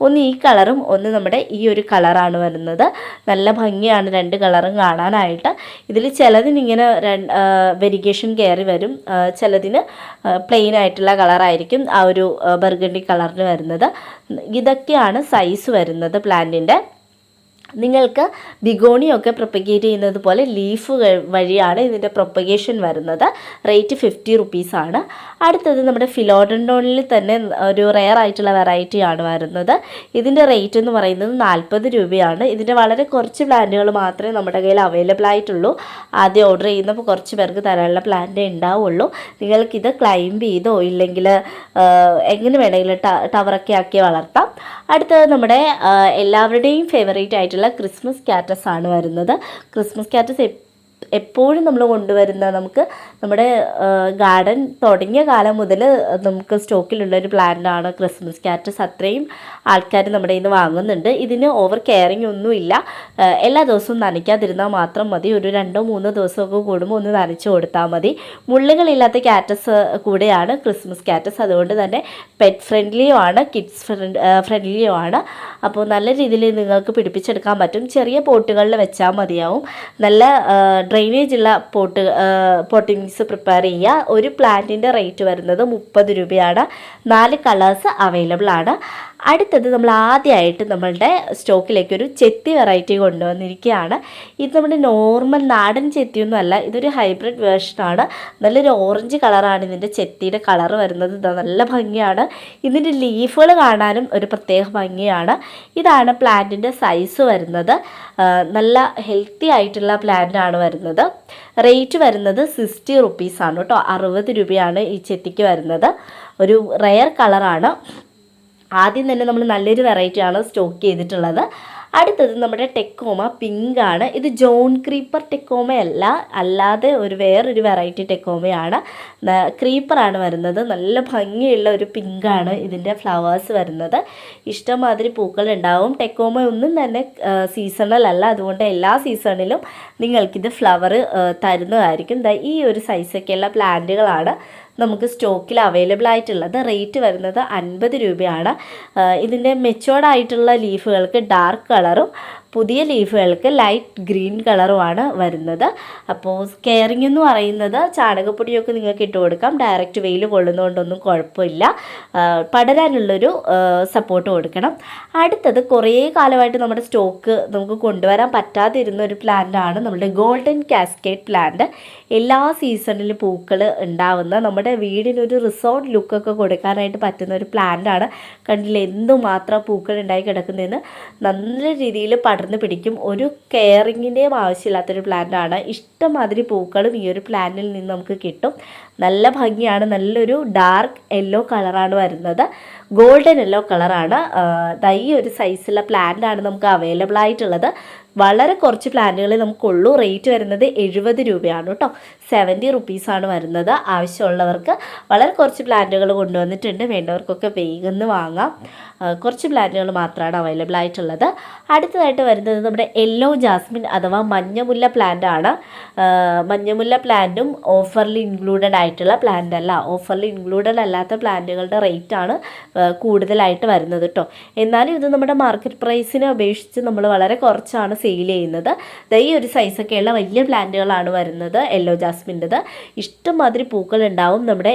ഒന്ന് ഈ കളറും ഒന്ന് നമ്മുടെ ഈ ഒരു കളറാണ് വരുന്നത്. നല്ല ഭംഗിയാണ് രണ്ട് കളറും കാണാനായിട്ട്. ഇതിൽ ചിലതിന് ഇങ്ങനെ രണ്ട് വെരിഗേഷൻ കയറി വരും. ചിലതിന് പ്ലെയിൻ ആയിട്ടുള്ള കളറായിരിക്കും ആ ഒരു ബർഗണ്ടി കളറിന് വരുന്നത്. ഇതൊക്കെയാണ് സൈസ് വരുന്നത് പ്ലാന്റിന്റെ നിങ്ങൾക്ക് ബിഗോണിയൊക്കെ പ്രൊപ്പഗേറ്റ് ചെയ്യുന്നത് പോലെ ലീഫ് വഴിയാണ് ഇതിന്റെ പ്രൊപ്പഗേഷൻ വരുന്നത്. റേറ്റ് ഫിഫ്റ്റി റുപ്പീസാണ് അടുത്തത് നമ്മുടെ ഫിലോഡൻഡോണിൽ തന്നെ ഒരു റെയർ ആയിട്ടുള്ള വെറൈറ്റിയാണ് വരുന്നത്. ഇതിന്റെ റേറ്റ് എന്ന് പറയുന്നത് നാൽപ്പത് രൂപയാണ്. ഇതിന്റെ വളരെ കുറച്ച് പ്ലാന്റുകൾ മാത്രമേ നമ്മുടെ കയ്യിൽ അവൈലബിൾ ആയിട്ടുള്ളൂ. ആദ്യം ഓർഡർ ചെയ്യുന്നപ്പോൾ കുറച്ച് പേർക്ക് തരാനുള്ള പ്ലാന്റേ ഉണ്ടാവുള്ളൂ. നിങ്ങൾക്കിത് ക്ലൈംബ് ചെയ്തോ ഇല്ലെങ്കിൽ എങ്ങനെ വേണമെങ്കിലും ടവറൊക്കെ ആക്കി വളർത്താം. അടുത്തത് നമ്മുടെ എല്ലാവരുടെയും ഫേവറേറ്റ് ആയിട്ടുള്ള ക്രിസ്മസ് കാറ്റസ് ആണ് വരുന്നത്. ക്രിസ്മസ് കാറ്റസ് എപ്പോഴും നമ്മൾ കൊണ്ടുവരുന്ന നമുക്ക് നമ്മുടെ ഗാർഡൻ തുടങ്ങിയ കാലം മുതൽ നമുക്ക് സ്റ്റോക്കിലുള്ള ഒരു പ്ലാന്റാണ് ക്രിസ്മസ് ക്യാറ്റസ് അത്രയും ആൾക്കാർ നമ്മുടെ ഇന്ന് വാങ്ങുന്നുണ്ട്. ഇതിന് ഓവർ കെയറിങ് ഒന്നുമില്ല എല്ലാ ദിവസവും നനയ്ക്കാതിരുന്നാൽ മാത്രം മതി. ഒരു രണ്ടോ മൂന്നോ ദിവസമൊക്കെ കൂടുമ്പോൾ ഒന്ന് നനച്ചു കൊടുത്താൽ മതി. മുള്ളുകളില്ലാത്ത ക്യാറ്റസ് കൂടെയാണ് ക്രിസ്മസ് ക്യാറ്റസ് അതുകൊണ്ട് തന്നെ പെറ്റ് ഫ്രണ്ട്ലിയും ആണ് കിഡ്സ് ഫ്രണ്ട്ലിയും ആണ്. അപ്പോൾ നല്ല രീതിയിൽ നിങ്ങൾക്ക് പിടിപ്പിച്ചെടുക്കാൻ പറ്റും. ചെറിയ പോട്ടുകളിൽ വെച്ചാൽ മതിയാവും. നല്ല ഡ്രെയിനേജ് ഉള്ള പോട്ട് പോട്ടിങ്സ് പ്രിപ്പയർ ചെയ്യുക. ഒരു പ്ലാന്റിന്റെ റേറ്റ് വരുന്നത് മുപ്പത് രൂപയാണ്. നാല് കളേഴ്സ് അവൈലബിൾ ആണ്. അടുത്തത് നമ്മൾ ആദ്യമായിട്ട് നമ്മളുടെ സ്റ്റോക്കിലേക്ക് ഒരു ചെത്തി വെറൈറ്റി കൊണ്ടുവന്നിരിക്കുകയാണ്. ഇത് നമ്മുടെ നോർമൽ നാടൻ ചെത്തിയൊന്നും അല്ല ഇതൊരു ഹൈബ്രിഡ് വേർഷനാണ് നല്ലൊരു ഓറഞ്ച് കളറാണ് ഇതിന്റെ ചെത്തിയുടെ കളർ വരുന്നത്. ഇത് നല്ല ഭംഗിയാണ്. ഇതിന്റെ ലീഫുകൾ കാണാനും ഒരു പ്രത്യേക ഭംഗിയാണ്. ഇതാണ് പ്ലാന്റിന്റെ സൈസ് വരുന്നത്. നല്ല ഹെൽത്തി ആയിട്ടുള്ള പ്ലാന്റാണ് വരുന്നത്. റേറ്റ് വരുന്നത് സിക്സ്റ്റി റുപ്പീസാണ് കേട്ടോ. അറുപത് രൂപയാണ് ഈ ചെത്തിക്ക് വരുന്നത്. ഒരു റെയർ കളറാണ്. ആദ്യം തന്നെ നമ്മൾ നല്ലൊരു വെറൈറ്റിയാണ് സ്റ്റോക്ക് ചെയ്തിട്ടുള്ളത്. അടുത്തത് നമ്മുടെ ടെക്കോമ പിങ്ക് ആണ്. ഇത് ജോൺ ക്രീപ്പർ ടെക്കോമ അല്ല അല്ലാതെ ഒരു വേറൊരു വെറൈറ്റി ടെക്കോമയാണ് ക്രീപ്പറാണ് വരുന്നത്. നല്ല ഭംഗിയുള്ള ഒരു പിങ്കാണ് ഇതിന്റെ ഫ്ലവേഴ്സ് വരുന്നത്. ഇഷ്ടംമാതിരി പൂക്കൾ ഉണ്ടാവും. ടെക്കോമ ഒന്നും തന്നെ സീസണൽ അല്ല. അതുകൊണ്ട് എല്ലാ സീസണിലും നിങ്ങൾക്കിത് ഫ്ലവർ തരുന്നതായിരിക്കും. ഈ ഒരു സൈസൊക്കെയുള്ള പ്ലാന്റുകളാണ് നമുക്ക് സ്റ്റോക്കിൽ അവൈലബിൾ ആയിട്ടുള്ളത്. റേറ്റ് വരുന്നത് അൻപത് രൂപയാണ്. ഇതിന്റെ മെച്ചുവേർഡ് ആയിട്ടുള്ള ലീഫുകൾക്ക് ഡാർക്ക് കളറും പുതിയ ലീഫുകൾക്ക് ലൈറ്റ് ഗ്രീൻ കളറുമാണ് വരുന്നത്. അപ്പോൾ കെയറിംഗ് എന്ന് പറയുന്നത് ചാണകപ്പൊടിയൊക്കെ നിങ്ങൾക്ക് ഇട്ട് കൊടുക്കാം. ഡയറക്റ്റ് വെയിൽ കൊള്ളുന്നതുകൊണ്ടൊന്നും കുഴപ്പമില്ല. പടരാനുള്ളൊരു സപ്പോർട്ട് കൊടുക്കണം. അടുത്തത് കുറേ കാലമായിട്ട് നമ്മുടെ സ്റ്റോക്ക് നമുക്ക് കൊണ്ടുവരാൻ പറ്റാതിരുന്ന ഒരു പ്ലാന്റാണ് നമ്മുടെ ഗോൾഡൻ കാസ്കേറ്റ് പ്ലാന്റ് എല്ലാ സീസണിലും പൂക്കൾ ഉണ്ടാവുന്ന നമ്മുടെ വീടിനൊരു റിസോർട്ട് ലുക്കൊക്കെ കൊടുക്കാനായിട്ട് പറ്റുന്ന ഒരു പ്ലാന്റാണ് കണ്ടില്ല? എന്തുമാത്രം പൂക്കൾ ഉണ്ടായി കിടക്കുന്നതെന്ന്? നല്ല രീതിയിൽ പടർന്ന് പിടിക്കും. ഒരു കെയറിങ്ങിന്റെയും ആവശ്യമില്ലാത്തൊരു പ്ലാന്റാണ് ഇഷ്ടമാതിരി പൂക്കളും ഈ ഒരു പ്ലാന്റിൽ നിന്ന് നമുക്ക് കിട്ടും. നല്ല ഭംഗിയാണ്. നല്ലൊരു ഡാർക്ക് യെല്ലോ കളറാണ് വരുന്നത്. ഗോൾഡൻ യെല്ലോ കളറാണ് ഈ ഒരു സൈസുള്ള പ്ലാന്റാണ് നമുക്ക് അവൈലബിൾ ആയിട്ടുള്ളത്. വളരെ കുറച്ച് പ്ലാന്റുകളെ നമുക്കുള്ളൂ. റേറ്റ് വരുന്നത് എഴുപത് രൂപയാണ് കേട്ടോ. സെവന്റി റുപ്പീസാണ് വരുന്നത്. ആവശ്യമുള്ളവർക്ക് വളരെ കുറച്ച് പ്ലാന്റുകൾ കൊണ്ടുവന്നിട്ടുണ്ട്. വേണ്ടവർക്കൊക്കെ വേഗം വാങ്ങാം. കുറച്ച് പ്ലാന്റുകൾ മാത്രമാണ് അവൈലബിൾ ആയിട്ടുള്ളത് അടുത്തതായിട്ട് വരുന്നത് നമ്മുടെ യെല്ലോ ജാസ്മിൻ അഥവാ മഞ്ഞമുല്ല പ്ലാന്റാണ്. മഞ്ഞമുല്ല പ്ലാന്റും ഓഫറിൽ ഇൻക്ലൂഡഡ് ആയിട്ടുള്ള പ്ലാന്റ് അല്ല ഓഫറിൽ ഇൻക്ലൂഡഡ് അല്ലാത്ത പ്ലാന്റുകളുടെ റേറ്റ് ആണ് കൂടുതലായിട്ട് വരുന്നത് കേട്ടോ എന്നാലും ഇത് നമ്മുടെ മാർക്കറ്റ് പ്രൈസിനെ അപേക്ഷിച്ച് നമ്മൾ വളരെ കുറച്ചാണ് സെയിൽ ചെയ്യുന്നത്. ഈ ഒരു സൈസൊക്കെയുള്ള വലിയ പ്ലാന്റുകളാണ് വരുന്നത് യെല്ലോ ജാസ്മിന്റെത് ഇഷ്ടംമാതിരി പൂക്കൾ ഉണ്ടാവും നമ്മുടെ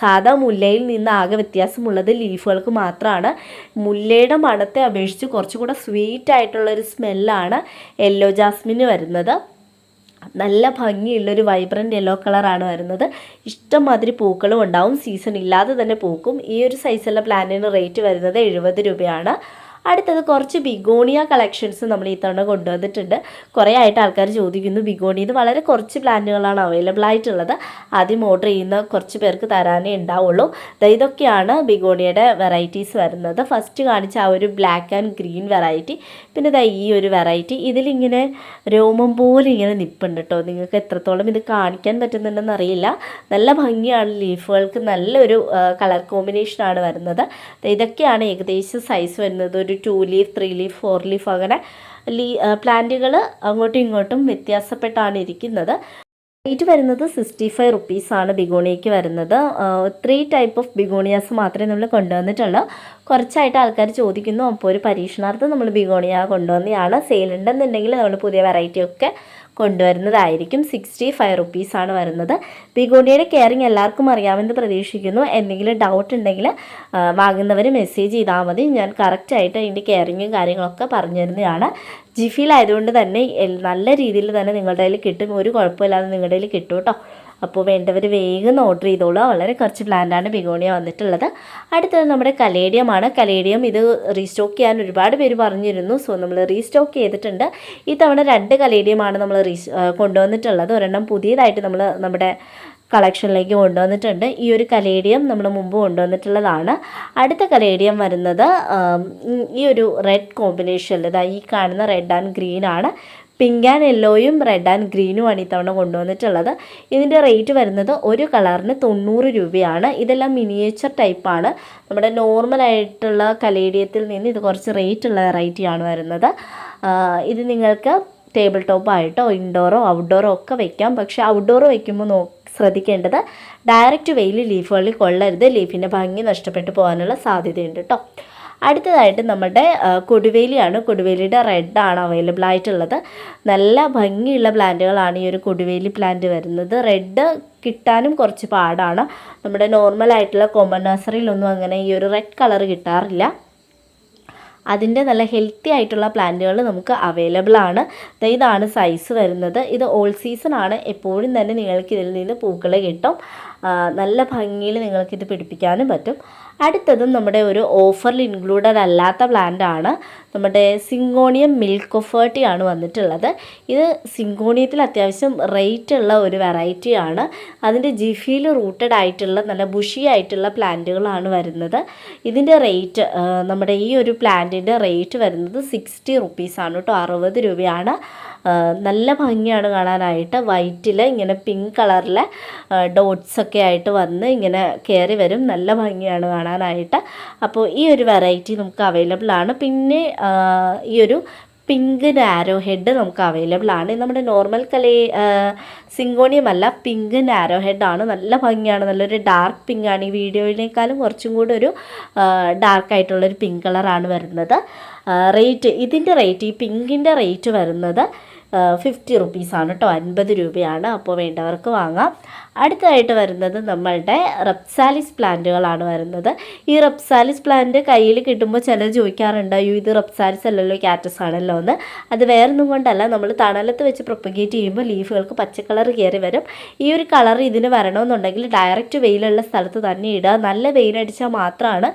സാധാ മുല്ലയിൽ നിന്ന് ആകെ വ്യത്യാസമുള്ളത് ലീഫുകൾക്ക് മാത്രമാണ് മുല്ലയുടെ മണത്തെ അപേക്ഷിച്ച് കുറച്ചുകൂടെ സ്വീറ്റ് ആയിട്ടുള്ളൊരു സ്മെല്ലാണ് യെല്ലോ ജാസ്മിന് വരുന്നത്. നല്ല ഭംഗിയുള്ളൊരു വൈബ്രന്റ് യെല്ലോ കളറാണ് വരുന്നത്. ഇഷ്ടംമാതിരി പൂക്കളും ഉണ്ടാവും. സീസൺ ഇല്ലാതെ തന്നെ പൂക്കും. ഈ ഒരു സൈസുള്ള പ്ലാന്റിന് റേറ്റ് വരുന്നത് എഴുപത് രൂപയാണ്. അടുത്തത് കുറച്ച് ബിഗോണിയ കളക്ഷൻസ് നമ്മൾ ഈ തവണ കൊണ്ടുവന്നിട്ടുണ്ട്. കുറേ ആയിട്ട് ആൾക്കാർ ചോദിക്കുന്നു ബിഗോണിയിൽ വളരെ കുറച്ച് പ്ലാന്റുകളാണ് അവൈലബിൾ ആയിട്ടുള്ളത്. ആദ്യം ഓർഡർ ചെയ്യുന്ന കുറച്ച് പേർക്ക് തരാനേ ഉണ്ടാവുള്ളൂ. ഇതൊക്കെയാണ് ബിഗോണിയുടെ വെറൈറ്റീസ് വരുന്നത്. ഫസ്റ്റ് കാണിച്ച ആ ഒരു ബ്ലാക്ക് ആൻഡ് ഗ്രീൻ വെറൈറ്റി പിന്നെ ഇതാ ഈ ഒരു വെറൈറ്റി ഇതിലിങ്ങനെ രോമം പോലെ ഇങ്ങനെ നിൽപ്പുണ്ട് കേട്ടോ നിങ്ങൾക്ക് എത്രത്തോളം ഇത് കാണിക്കാൻ പറ്റുന്നുണ്ടെന്ന് അറിയില്ല. നല്ല ഭംഗിയാണ് ലീഫുകൾക്ക് നല്ലൊരു കളർ കോമ്പിനേഷനാണ് വരുന്നത്. ഇതൊക്കെയാണ് ഏകദേശം സൈസ് വരുന്നത്. ഒരു two leaf three leaf four leaf അങ്ങനെ ലീ പ്ലാന്റുകൾ അങ്ങോട്ടും ഇങ്ങോട്ടും വ്യത്യാസപ്പെട്ടാണ് ഇരിക്കുന്നത്. റേറ്റ് വരുന്നത് സിക്സ്റ്റി ഫൈവ് റുപ്പീസാണ് ബിഗോണിയയ്ക്ക് വരുന്നത്. ത്രീ ടൈപ്പ് ഓഫ് ബിഗോണിയാസ് മാത്രമേ നമ്മൾ കൊണ്ടുവന്നിട്ടുള്ളൂ. കുറച്ചായിട്ട് ആൾക്കാർ ചോദിക്കുന്നു അപ്പോൾ ഒരു പരീക്ഷണാർത്ഥം നമ്മൾ ബിഗോണിയ കൊണ്ടുവന്നതാണ്. സെയിൽ ഉണ്ടെന്നുണ്ടെങ്കിൽ നമ്മൾ പുതിയ വെറൈറ്റി ഒക്കെ കൊണ്ടുവരുന്നതായിരിക്കും. സിക്സ്റ്റി ഫൈവ് റുപ്പീസാണ് വരുന്നത്. ബിഗോണിയയുടെ കെയറിങ് എല്ലാവർക്കും അറിയാമെന്ന് പ്രതീക്ഷിക്കുന്നു. എന്തെങ്കിലും ഡൗട്ട് ഉണ്ടെങ്കിൽ വാങ്ങുന്നവർ മെസ്സേജ് ചെയ്താൽ മതി. ഞാൻ കറക്റ്റായിട്ട് അതിന്റെ കെയറിങ്ങും കാര്യങ്ങളൊക്കെ പറഞ്ഞു തരുന്നതാണ് ജിഫിയിലായതുകൊണ്ട് തന്നെ നല്ല രീതിയിൽ തന്നെ നിങ്ങളുടെ കയ്യിൽ കിട്ടും. ഒരു കുഴപ്പമില്ലാതെ നിങ്ങളുടെ കയ്യിൽ കിട്ടും കേട്ടോ. അപ്പോൾ വേണ്ടവർ വേഗം ഓർഡർ ചെയ്തോളൂ. വളരെ കുറച്ച് പ്ലാന്റാണ് ബിഗോണിയ വന്നിട്ടുള്ളത്. അടുത്തത് നമ്മുടെ കലേഡിയമാണ് കലേഡിയം ഇത് റീസ്റ്റോക്ക് ചെയ്യാൻ ഒരുപാട് പേര് പറഞ്ഞിരുന്നു. സോ നമ്മൾ റീസ്റ്റോക്ക് ചെയ്തിട്ടുണ്ട്. ഈ തവണ രണ്ട് കലേഡിയമാണ് നമ്മൾ റീ കൊണ്ടുവന്നിട്ടുള്ളത്. ഒരെണ്ണം പുതിയതായിട്ട് നമ്മൾ നമ്മുടെ കളക്ഷനിലേക്ക് കൊണ്ടുവന്നിട്ടുണ്ട്. ഈ ഒരു കലേഡിയം നമ്മൾ മുമ്പ് കൊണ്ടുവന്നിട്ടുള്ളതാണ്. അടുത്ത കലേഡിയം വരുന്നത് ഈ ഒരു റെഡ് കോമ്പിനേഷനിൽ ഇതാ ഈ കാണുന്ന റെഡ് ആൻഡ് ഗ്രീൻ ആണ്. പിങ്ക് ആൻഡ് യെല്ലോയും റെഡ് ആൻഡ് ഗ്രീനുമാണ് ഇത്തവണ കൊണ്ടുവന്നിട്ടുള്ളത്. ഇതിന്റെ റേറ്റ് വരുന്നത് ഒരു കളറിന് തൊണ്ണൂറ് രൂപയാണ്. ഇതെല്ലാം മിനിയേച്ചർ ടൈപ്പാണ് നമ്മുടെ നോർമലായിട്ടുള്ള കലേഡിയത്തിൽ നിന്ന് ഇത് കുറച്ച് റേറ്റ് ഉള്ള വെറൈറ്റിയാണ് വരുന്നത്. ഇത് നിങ്ങൾക്ക് ടേബിൾ ടോപ്പായിട്ടോ ഇൻഡോറോ ഔട്ട്ഡോറോ ഒക്കെ വയ്ക്കാം പക്ഷേ ഔട്ട്ഡോർ വയ്ക്കുമ്പോൾ നോ ശ്രദ്ധിക്കേണ്ടത്. ഡയറക്റ്റ് വെയിൽ ലീഫുകളിൽ കൊള്ളരുത്. ലീഫിന്റെ ഭംഗി നഷ്ടപ്പെട്ടു പോകാനുള്ള സാധ്യതയുണ്ട് കേട്ടോ അടുത്തതായിട്ട് നമ്മുടെ കൊടുവേലിയാണ്. കൊടുവേലിയുടെ റെഡാണ് അവൈലബിൾ ആയിട്ടുള്ളത്. നല്ല ഭംഗിയുള്ള പ്ലാന്റുകളാണ് ഈ ഒരു കൊടുവേലി പ്ലാന്റ് വരുന്നത്. റെഡ് കിട്ടാനും കുറച്ച് പാടാണ്. നമ്മുടെ നോർമലായിട്ടുള്ള കോമൺ നഴ്സറിയിലൊന്നും അങ്ങനെ ഈ ഒരു റെഡ് കളർ കിട്ടാറില്ല. അതിന്റെ നല്ല ഹെൽത്തി ആയിട്ടുള്ള പ്ലാന്റുകൾ നമുക്ക് അവൈലബിൾ ആണ്. ഇതാണ് സൈസ് വരുന്നത്. ഇത് ഓൾ സീസൺ ആണ്. എപ്പോഴും തന്നെ നിങ്ങൾക്ക് ഇതിൽ നിന്ന് പൂക്കൾ കിട്ടും. നല്ല ഭംഗിയിൽ നിങ്ങൾക്കിത് പിടിപ്പിക്കാനും പറ്റും. അടുത്തതും നമ്മുടെ ഒരു ഓഫറിൽ ഇൻക്ലൂഡഡ് അല്ലാത്ത പ്ലാന്റ് ആണ്. നമ്മുടെ സിങ്കോണിയം മിൽക്ക് ഒഫേർട്ടി ആണ് വന്നിട്ടുള്ളത്. ഇത് സിങ്കോണിയത്തിൽ അത്യാവശ്യം റേറ്റ് ഉള്ള ഒരു വെറൈറ്റി ആണ്. അതിന്റെ ജിഫിയിൽ റൂട്ടഡ് ആയിട്ടുള്ള നല്ല ബുഷി ആയിട്ടുള്ള പ്ലാന്റുകളാണ് വരുന്നത്. ഇതിന്റെ റേറ്റ് നമ്മുടെ ഈ ഒരു പ്ലാന്റിന്റെ റേറ്റ് വരുന്നത് സിക്സ്റ്റി റുപ്പീസാണ് കേട്ടോ അറുപത് രൂപയാണ്. നല്ല ഭംഗിയാണ് കാണാനായിട്ട്. വൈറ്റിൽ ഇങ്ങനെ പിങ്ക് കളറിലെ ഡോട്ട്സ് ഒക്കെ ആയിട്ട് വന്ന് ഇങ്ങനെ കയറി വരും. നല്ല ഭംഗിയാണ് കാണാനായിട്ട്. അപ്പോൾ ഈ ഒരു വെറൈറ്റി നമുക്ക് അവൈലബിൾ ആണ്. പിന്നെ ഈ ഒരു പിങ്ക് നാരോ ഹെഡ് നമുക്ക് അവൈലബിൾ ആണ്. നമ്മുടെ നോർമൽ കലേ സിങ്കോണിയം അല്ല പിങ്ക് നാരോ ഹെഡ് ആണ്. നല്ല ഭംഗിയാണ്. നല്ലൊരു ഡാർക്ക് പിങ്ക് ആണ്. ഈ വീഡിയോയിനേക്കാളും കുറച്ചും കൂടെ ഒരു ഡാർക്ക് ആയിട്ടുള്ളൊരു പിങ്ക് കളറാണ് വരുന്നത്. റേറ്റ് ഇതിന്റെ റേറ്റ് ഈ പിങ്കിന്റെ റേറ്റ് വരുന്നത് ഫിഫ്റ്റി റുപ്പീസാണ് കേട്ടോ അൻപത് രൂപയാണ്. അപ്പോൾ വേണ്ടവർക്ക് വാങ്ങാം. അടുത്തതായിട്ട് വരുന്നത് നമ്മളുടെ റെപ്സാലിസ് പ്ലാന്റുകളാണ് വരുന്നത്. ഈ റെപ്സാലിസ് പ്ലാന്റ് കയ്യിൽ കിട്ടുമ്പോൾ ചിലർ ചോദിക്കാറുണ്ട് അയ്യോ ഇത് റെപ്സാലിസ് അല്ലല്ലോ കാറ്റസ് ആണല്ലോ എന്ന്. അത് വേറൊന്നും കൊണ്ടല്ല നമ്മൾ തണലത്ത് വെച്ച് പ്രൊപ്പഗേറ്റ് ചെയ്യുമ്പോൾ ലീഫുകൾക്ക് പച്ച കളർ കയറി വരും. ഈ ഒരു കളർ ഇതിന് വരണമെന്നുണ്ടെങ്കിൽ ഡയറക്റ്റ് വെയിലുള്ള സ്ഥലത്ത് തന്നെ ഇടുക. നല്ല വെയിലടിച്ചാൽ മാത്രമാണ്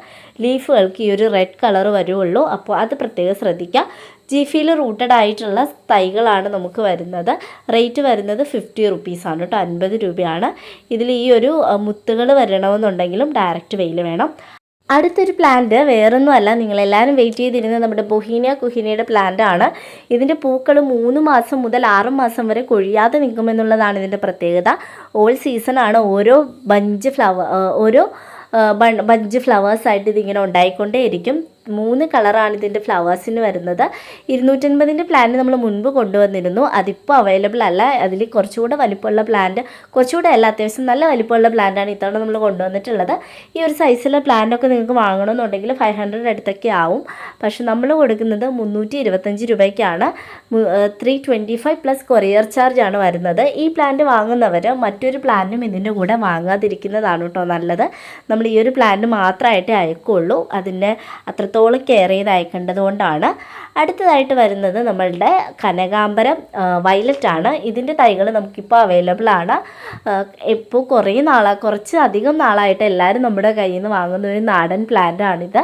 ലീഫുകൾക്ക് ഈ ഒരു റെഡ് കളർ വരുള്ളൂ. അപ്പോൾ അത് പ്രത്യേകം ശ്രദ്ധിക്കുക. ജിഫിയിൽ റൂട്ടഡ് ആയിട്ടുള്ള തൈകളാണ് നമുക്ക് വരുന്നത്. റേറ്റ് വരുന്നത് ഫിഫ്റ്റി റുപ്പീസാണ് കേട്ടോ അൻപത് രൂപയാണ്. ഇതിൽ ഈ ഒരു മുത്തുകൾ വരണമെന്നുണ്ടെങ്കിലും ഡയറക്റ്റ് വെയിൽ വേണം. അടുത്തൊരു പ്ലാന്റ് വേറൊന്നുമല്ല നിങ്ങളെല്ലാവരും വെയിറ്റ് ചെയ്തിരുന്നത് നമ്മുടെ ബൊഹീനിയ കുഹീനിയുടെ പ്ലാന്റ് ആണ്. ഇതിന്റെ പൂക്കൾ മൂന്ന് മാസം മുതൽ ആറ് മാസം വരെ കൊഴിയാതെ നിൽക്കുമെന്നുള്ളതാണ് ഇതിന്റെ പ്രത്യേകത. ഓൾ സീസണാണ് ഓരോ ബഞ്ച് ഫ്ലവർ ഓരോ ബഞ്ച് ഫ്ലവേഴ്സായിട്ട് ഇതിങ്ങനെ ഉണ്ടായിക്കൊണ്ടേയിരിക്കും. മൂന്ന് കളറാണ് ഇതിന്റെ ഫ്ലവേഴ്സിന് വരുന്നത്. ഇരുന്നൂറ്റൻപതിന്റെ പ്ലാന്റ് നമ്മൾ മുൻപ് കൊണ്ടുവന്നിരുന്നു. അതിപ്പോൾ അവൈലബിൾ അല്ല. അതിൽ കുറച്ചുകൂടെ വലിപ്പമുള്ള പ്ലാന്റ് കുറച്ചുകൂടെ അല്ല അത്യാവശ്യം നല്ല വലിപ്പമുള്ള പ്ലാന്റാണ് ഇത്തവണ നമ്മൾ കൊണ്ടുവന്നിട്ടുള്ളത്. ഈ ഒരു സൈസിലെ പ്ലാന്റൊക്കെ നിങ്ങൾക്ക് വാങ്ങണമെന്നുണ്ടെങ്കിൽ ഫൈവ് ഹൺഡ്രഡ് അടുത്തൊക്കെ ആവും. പക്ഷെ നമ്മൾ കൊടുക്കുന്നത് മുന്നൂറ്റി ഇരുപത്തഞ്ച് രൂപയ്ക്കാണ് three twenty five plus courier charge ആണ് വരുന്നത്. ഈ പ്ലാന്റ് വാങ്ങുന്നവർ മറ്റൊരു പ്ലാന്റും ഇതിന്റെ കൂടെ വാങ്ങാതിരിക്കുന്നതാണ് കേട്ടോ നല്ലത്. നമ്മൾ ഈ ഒരു പ്ലാന്റ് മാത്രമായിട്ടേ അയക്കുള്ളൂ. അതിന്റെ അത്രത്തോളം കെയർ ചെയ്ത് കണ്ടതുകൊണ്ടാണ് കൊണ്ടാണ് അടുത്തതായിട്ട് വരുന്നത് നമ്മളുടെ കനകാംബരം വയലറ്റ് ആണ്. ഇതിന്റെ തൈകൾ നമുക്കിപ്പോൾ അവൈലബിൾ ആണ്. ഇപ്പോൾ കുറേ നാളാണ് കുറച്ച് അധികം നാളായിട്ട് എല്ലാവരും നമ്മുടെ കയ്യിൽ നിന്ന് വാങ്ങുന്ന ഒരു നാടൻ പ്ലാന്റ് ആണിത്.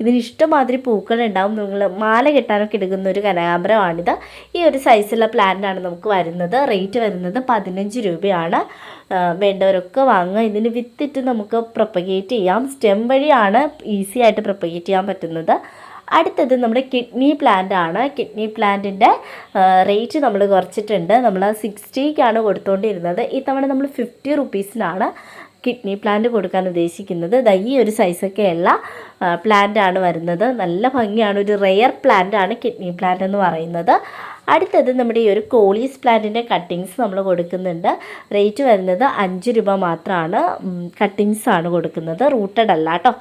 ഇതിന് ഇഷ്ടമാതിരി പൂക്കൾ ഉണ്ടാവും. നിങ്ങൾ മാല കെട്ടാനൊക്കെ എടുക്കുന്ന ഒരു കനകാംബരമാണിത്. ഈ ഒരു സൈസുള്ള ആണ് നമുക്ക് വരുന്നത്. റേറ്റ് വരുന്നത് പതിനഞ്ച് രൂപയാണ്. വേണ്ടവരൊക്കെ വാങ്ങുക. ഇതിന് വിത്തിട്ട് നമുക്ക് പ്രൊപ്പഗേറ്റ് ചെയ്യാം. സ്റ്റെം വഴിയാണ് ഈസി ആയിട്ട് പ്രൊപ്പഗേറ്റ് ചെയ്യാൻ പറ്റുന്നത്. അടുത്തത് നമ്മുടെ കിഡ്നി പ്ലാന്റ് ആണ്. കിഡ്നി പ്ലാന്റിന്റെ റേറ്റ് നമ്മൾ കുറച്ചിട്ടുണ്ട്. നമ്മൾ സിക്സ്റ്റിക്കാണ് കൊടുത്തുകൊണ്ടിരുന്നത് ഇത്തവണ നമ്മൾ ഫിഫ്റ്റി റുപ്പീസിനാണ് കിഡ്നി പ്ലാന്റ് കൊടുക്കാൻ ഉദ്ദേശിക്കുന്നത്. ദാ ഒരു സൈസൊക്കെയുള്ള പ്ലാന്റ് ആണ് വരുന്നത്. നല്ല ഭംഗിയാണ്. ഒരു റെയർ പ്ലാന്റ് ആണ് കിഡ്നി പ്ലാന്റ് എന്ന് പറയുന്നത്. അടുത്തത് നമ്മുടെ ഈ ഒരു കോളീസ് പ്ലാന്റിന്റെ കട്ടിങ്സ് നമ്മൾ കൊടുക്കുന്നുണ്ട്. റേറ്റ് വരുന്നത് അഞ്ച് രൂപ മാത്രമാണ്. കട്ടിങ്സ് ആണ് കൊടുക്കുന്നത്. റൂട്ടഡ് അല്ല കേട്ടോ.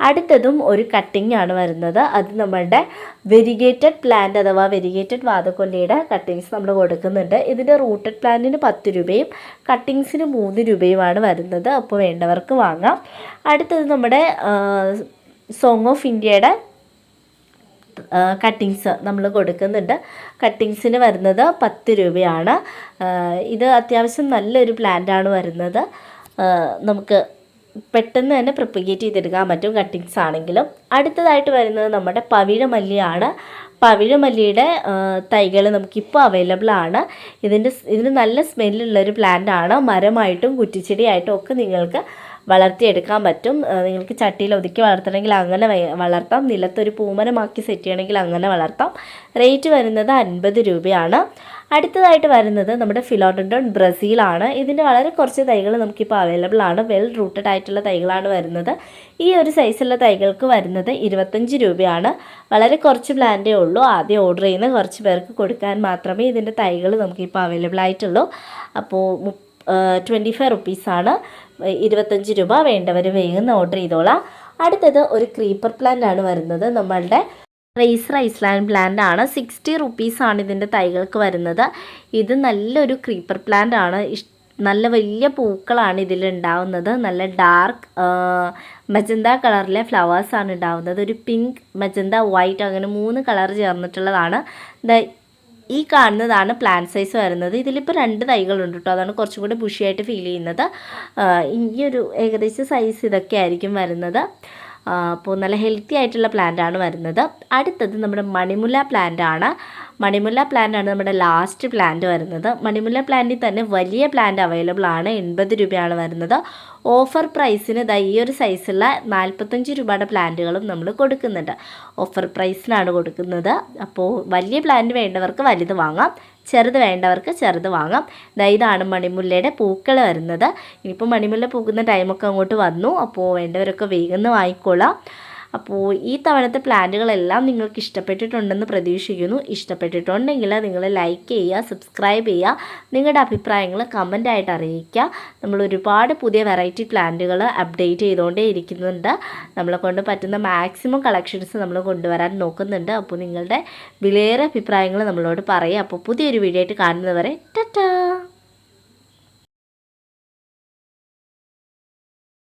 അടുത്തതും ഒരു കട്ടിങ് ആണ് വരുന്നത്. അത് നമ്മളുടെ വെരിഗേറ്റഡ് പ്ലാന്റ് അഥവാ വെരിഗേറ്റഡ് വാതക്കൊല്ലിയുടെ കട്ടിങ്സ് നമ്മൾ കൊടുക്കുന്നുണ്ട്. ഇതിന്റെ റൂട്ടഡ് പ്ലാന്റിന് പത്ത് രൂപയും കട്ടിങ്സിന് മൂന്ന് രൂപയുമാണ് വരുന്നത്. അപ്പോൾ വേണ്ടവർക്ക് വാങ്ങാം. അടുത്തത് നമ്മുടെ സോങ് ഓഫ് ഇന്ത്യയുടെ കട്ടിങ്സ് നമ്മൾ കൊടുക്കുന്നുണ്ട്. കട്ടിങ്സിന് വരുന്നത് പത്ത് രൂപയാണ്. ഇത് അത്യാവശ്യം നല്ലൊരു പ്ലാന്റാണ് വരുന്നത്. നമുക്ക് പെട്ടെന്ന് തന്നെ പ്രൊപ്പഗേറ്റ് ചെയ്തെടുക്കാൻ പറ്റും കട്ടിങ്സ് ആണെങ്കിലും. അടുത്തതായിട്ട് വരുന്നത് നമ്മുടെ പവിഴമല്ലിയാണ്. പവിഴമല്ലിയുടെ തൈകൾ നമുക്കിപ്പോൾ അവൈലബിൾ ആണ്. ഇതിന്റെ ഇതിന് നല്ല സ്മെല്ലുള്ളൊരു പ്ലാന്റ് ആണ്. മരമായിട്ടും കുറ്റിച്ചെടിയായിട്ടും ഒക്കെ നിങ്ങൾക്ക് വളർത്തിയെടുക്കാൻ പറ്റും. നിങ്ങൾക്ക് ചട്ടിയിൽ ഒതുക്കി വളർത്തണമെങ്കിൽ അങ്ങനെ വളർത്താം. നിലത്തൊരു പൂമരമാക്കി സെറ്റ് ചെയ്യണമെങ്കിൽ അങ്ങനെ വളർത്താം. റേറ്റ് വരുന്നത് അൻപത് രൂപയാണ്. അടുത്തതായിട്ട് വരുന്നത് നമ്മുടെ ഫിലോഡൻഡോൺ ബ്രസീലാണ് ഇതിന്റെ വളരെ കുറച്ച് തൈകൾ നമുക്കിപ്പോൾ അവൈലബിൾ ആണ്. വെൽ റൂട്ടഡ് ആയിട്ടുള്ള തൈകളാണ് വരുന്നത്. ഈ ഒരു സൈസുള്ള തൈകൾക്ക് വരുന്നത് ഇരുപത്തഞ്ച് രൂപയാണ്. വളരെ കുറച്ച് പ്ലാന്റേ ഉള്ളൂ. ആദ്യം ഓർഡർ ചെയ്യുന്ന കുറച്ച് പേർക്ക് കൊടുക്കാൻ മാത്രമേ ഇതിന്റെ തൈകൾ നമുക്കിപ്പോൾ അവൈലബിൾ ആയിട്ടുള്ളൂ. അപ്പോൾ ട്വന്റി ഫൈവ് റുപ്പീസാണ് ഇരുപത്തഞ്ച് രൂപ വേണ്ടവർ വേഗം ഓർഡർ ചെയ്തോളാം. അടുത്തത് ഒരു ക്രീപ്പർ പ്ലാന്റ് ആണ് വരുന്നത്. നമ്മളുടെ റേസർ ഐസ്ലാൻഡ് പ്ലാന്റ് ആണ്. സിക്സ്റ്റി ആണ് ഇതിന്റെ തൈകൾക്ക് വരുന്നത്. ഇത് നല്ലൊരു ക്രീപ്പർ പ്ലാന്റ് ആണ്. നല്ല വലിയ പൂക്കളാണ് ഇതിലുണ്ടാവുന്നത് നല്ല ഡാർക്ക് മജന്ത കളറിലെ ഫ്ലവേഴ്സാണ് ഉണ്ടാവുന്നത്. ഒരു പിങ്ക് മജന്ത വൈറ്റ് അങ്ങനെ മൂന്ന് കളർ ചേർന്നിട്ടുള്ളതാണ്. ഈ കാണുന്നതാണ് പ്ലാന്റ് സൈസ് വരുന്നത്. ഇതിലിപ്പോൾ രണ്ട് തൈകളുണ്ട് കേട്ടോ അതാണ് കുറച്ചും കൂടി ബുഷിയായിട്ട് ഫീൽ ചെയ്യുന്നത്. ഈ ഒരു ഏകദേശം സൈസ് ഇതൊക്കെ ആയിരിക്കും വരുന്നത്. അപ്പോൾ നല്ല ഹെൽത്തി ആയിട്ടുള്ള പ്ലാന്റ് ആണ് വരുന്നത്. അടുത്തത് നമ്മുടെ മണിമുല്ല ആണ്. മണിമുല്ല ആണ് നമ്മുടെ ലാസ്റ്റ് പ്ലാന്റ് വരുന്നത്. മണിമുല്ല പ്ലാന്റിൽ തന്നെ വലിയ പ്ലാന്റ് അവൈലബിൾ ആണ്. എൺപത് രൂപയാണ് വരുന്നത്. ഓഫർ പ്രൈസിന് ഇതാ ഈ ഒരു സൈസുള്ള നാൽപ്പത്തഞ്ച് രൂപയുടെ പ്ലാന്റുകളും നമ്മൾ കൊടുക്കുന്നുണ്ട്. ഓഫർ പ്രൈസിനാണ് കൊടുക്കുന്നത്. അപ്പോൾ വലിയ പ്ലാന്റ് വേണ്ടവർക്ക് വലുത് വാങ്ങാം. ചെറുത് വേണ്ടവർക്ക് ചെറുത് വാങ്ങാം. ദാ ഇതാണ് മണിമുല്ലയുടെ പൂക്കൾ വരുന്നത്. ഇനിയിപ്പോൾ മണിമുല്ല പൂക്കുന്ന ടൈമൊക്കെ അങ്ങോട്ട് വന്നു. അപ്പോൾ വേണ്ടവരൊക്കെ വേഗം വാങ്ങിക്കോളാം. അപ്പോൾ ഈ തവണത്തെ പ്ലാന്റുകളെല്ലാം നിങ്ങൾക്ക് ഇഷ്ടപ്പെട്ടിട്ടുണ്ടെന്ന് പ്രതീക്ഷിക്കുന്നു. ഇഷ്ടപ്പെട്ടിട്ടുണ്ടെങ്കിൽ നിങ്ങൾ ലൈക്ക് ചെയ്യുക സബ്സ്ക്രൈബ് ചെയ്യുക നിങ്ങളുടെ അഭിപ്രായങ്ങൾ കമന്റായിട്ട് അറിയിക്കുക. നമ്മൾ ഒരുപാട് പുതിയ വെറൈറ്റി പ്ലാന്റുകൾ അപ്ഡേറ്റ് ചെയ്തുകൊണ്ടേ ഇരിക്കുന്നുണ്ട്. നമ്മളെ കൊണ്ട് പറ്റുന്ന മാക്സിമം കളക്ഷൻസ് നമ്മൾ കൊണ്ടുവരാൻ നോക്കുന്നുണ്ട്. അപ്പോൾ നിങ്ങളുടെ വിലയേറെ അഭിപ്രായങ്ങൾ നമ്മളോട് പറയുക. അപ്പോൾ പുതിയൊരു വീഡിയോ ആയിട്ട് കാണുന്നവരെ ടാറ്റാ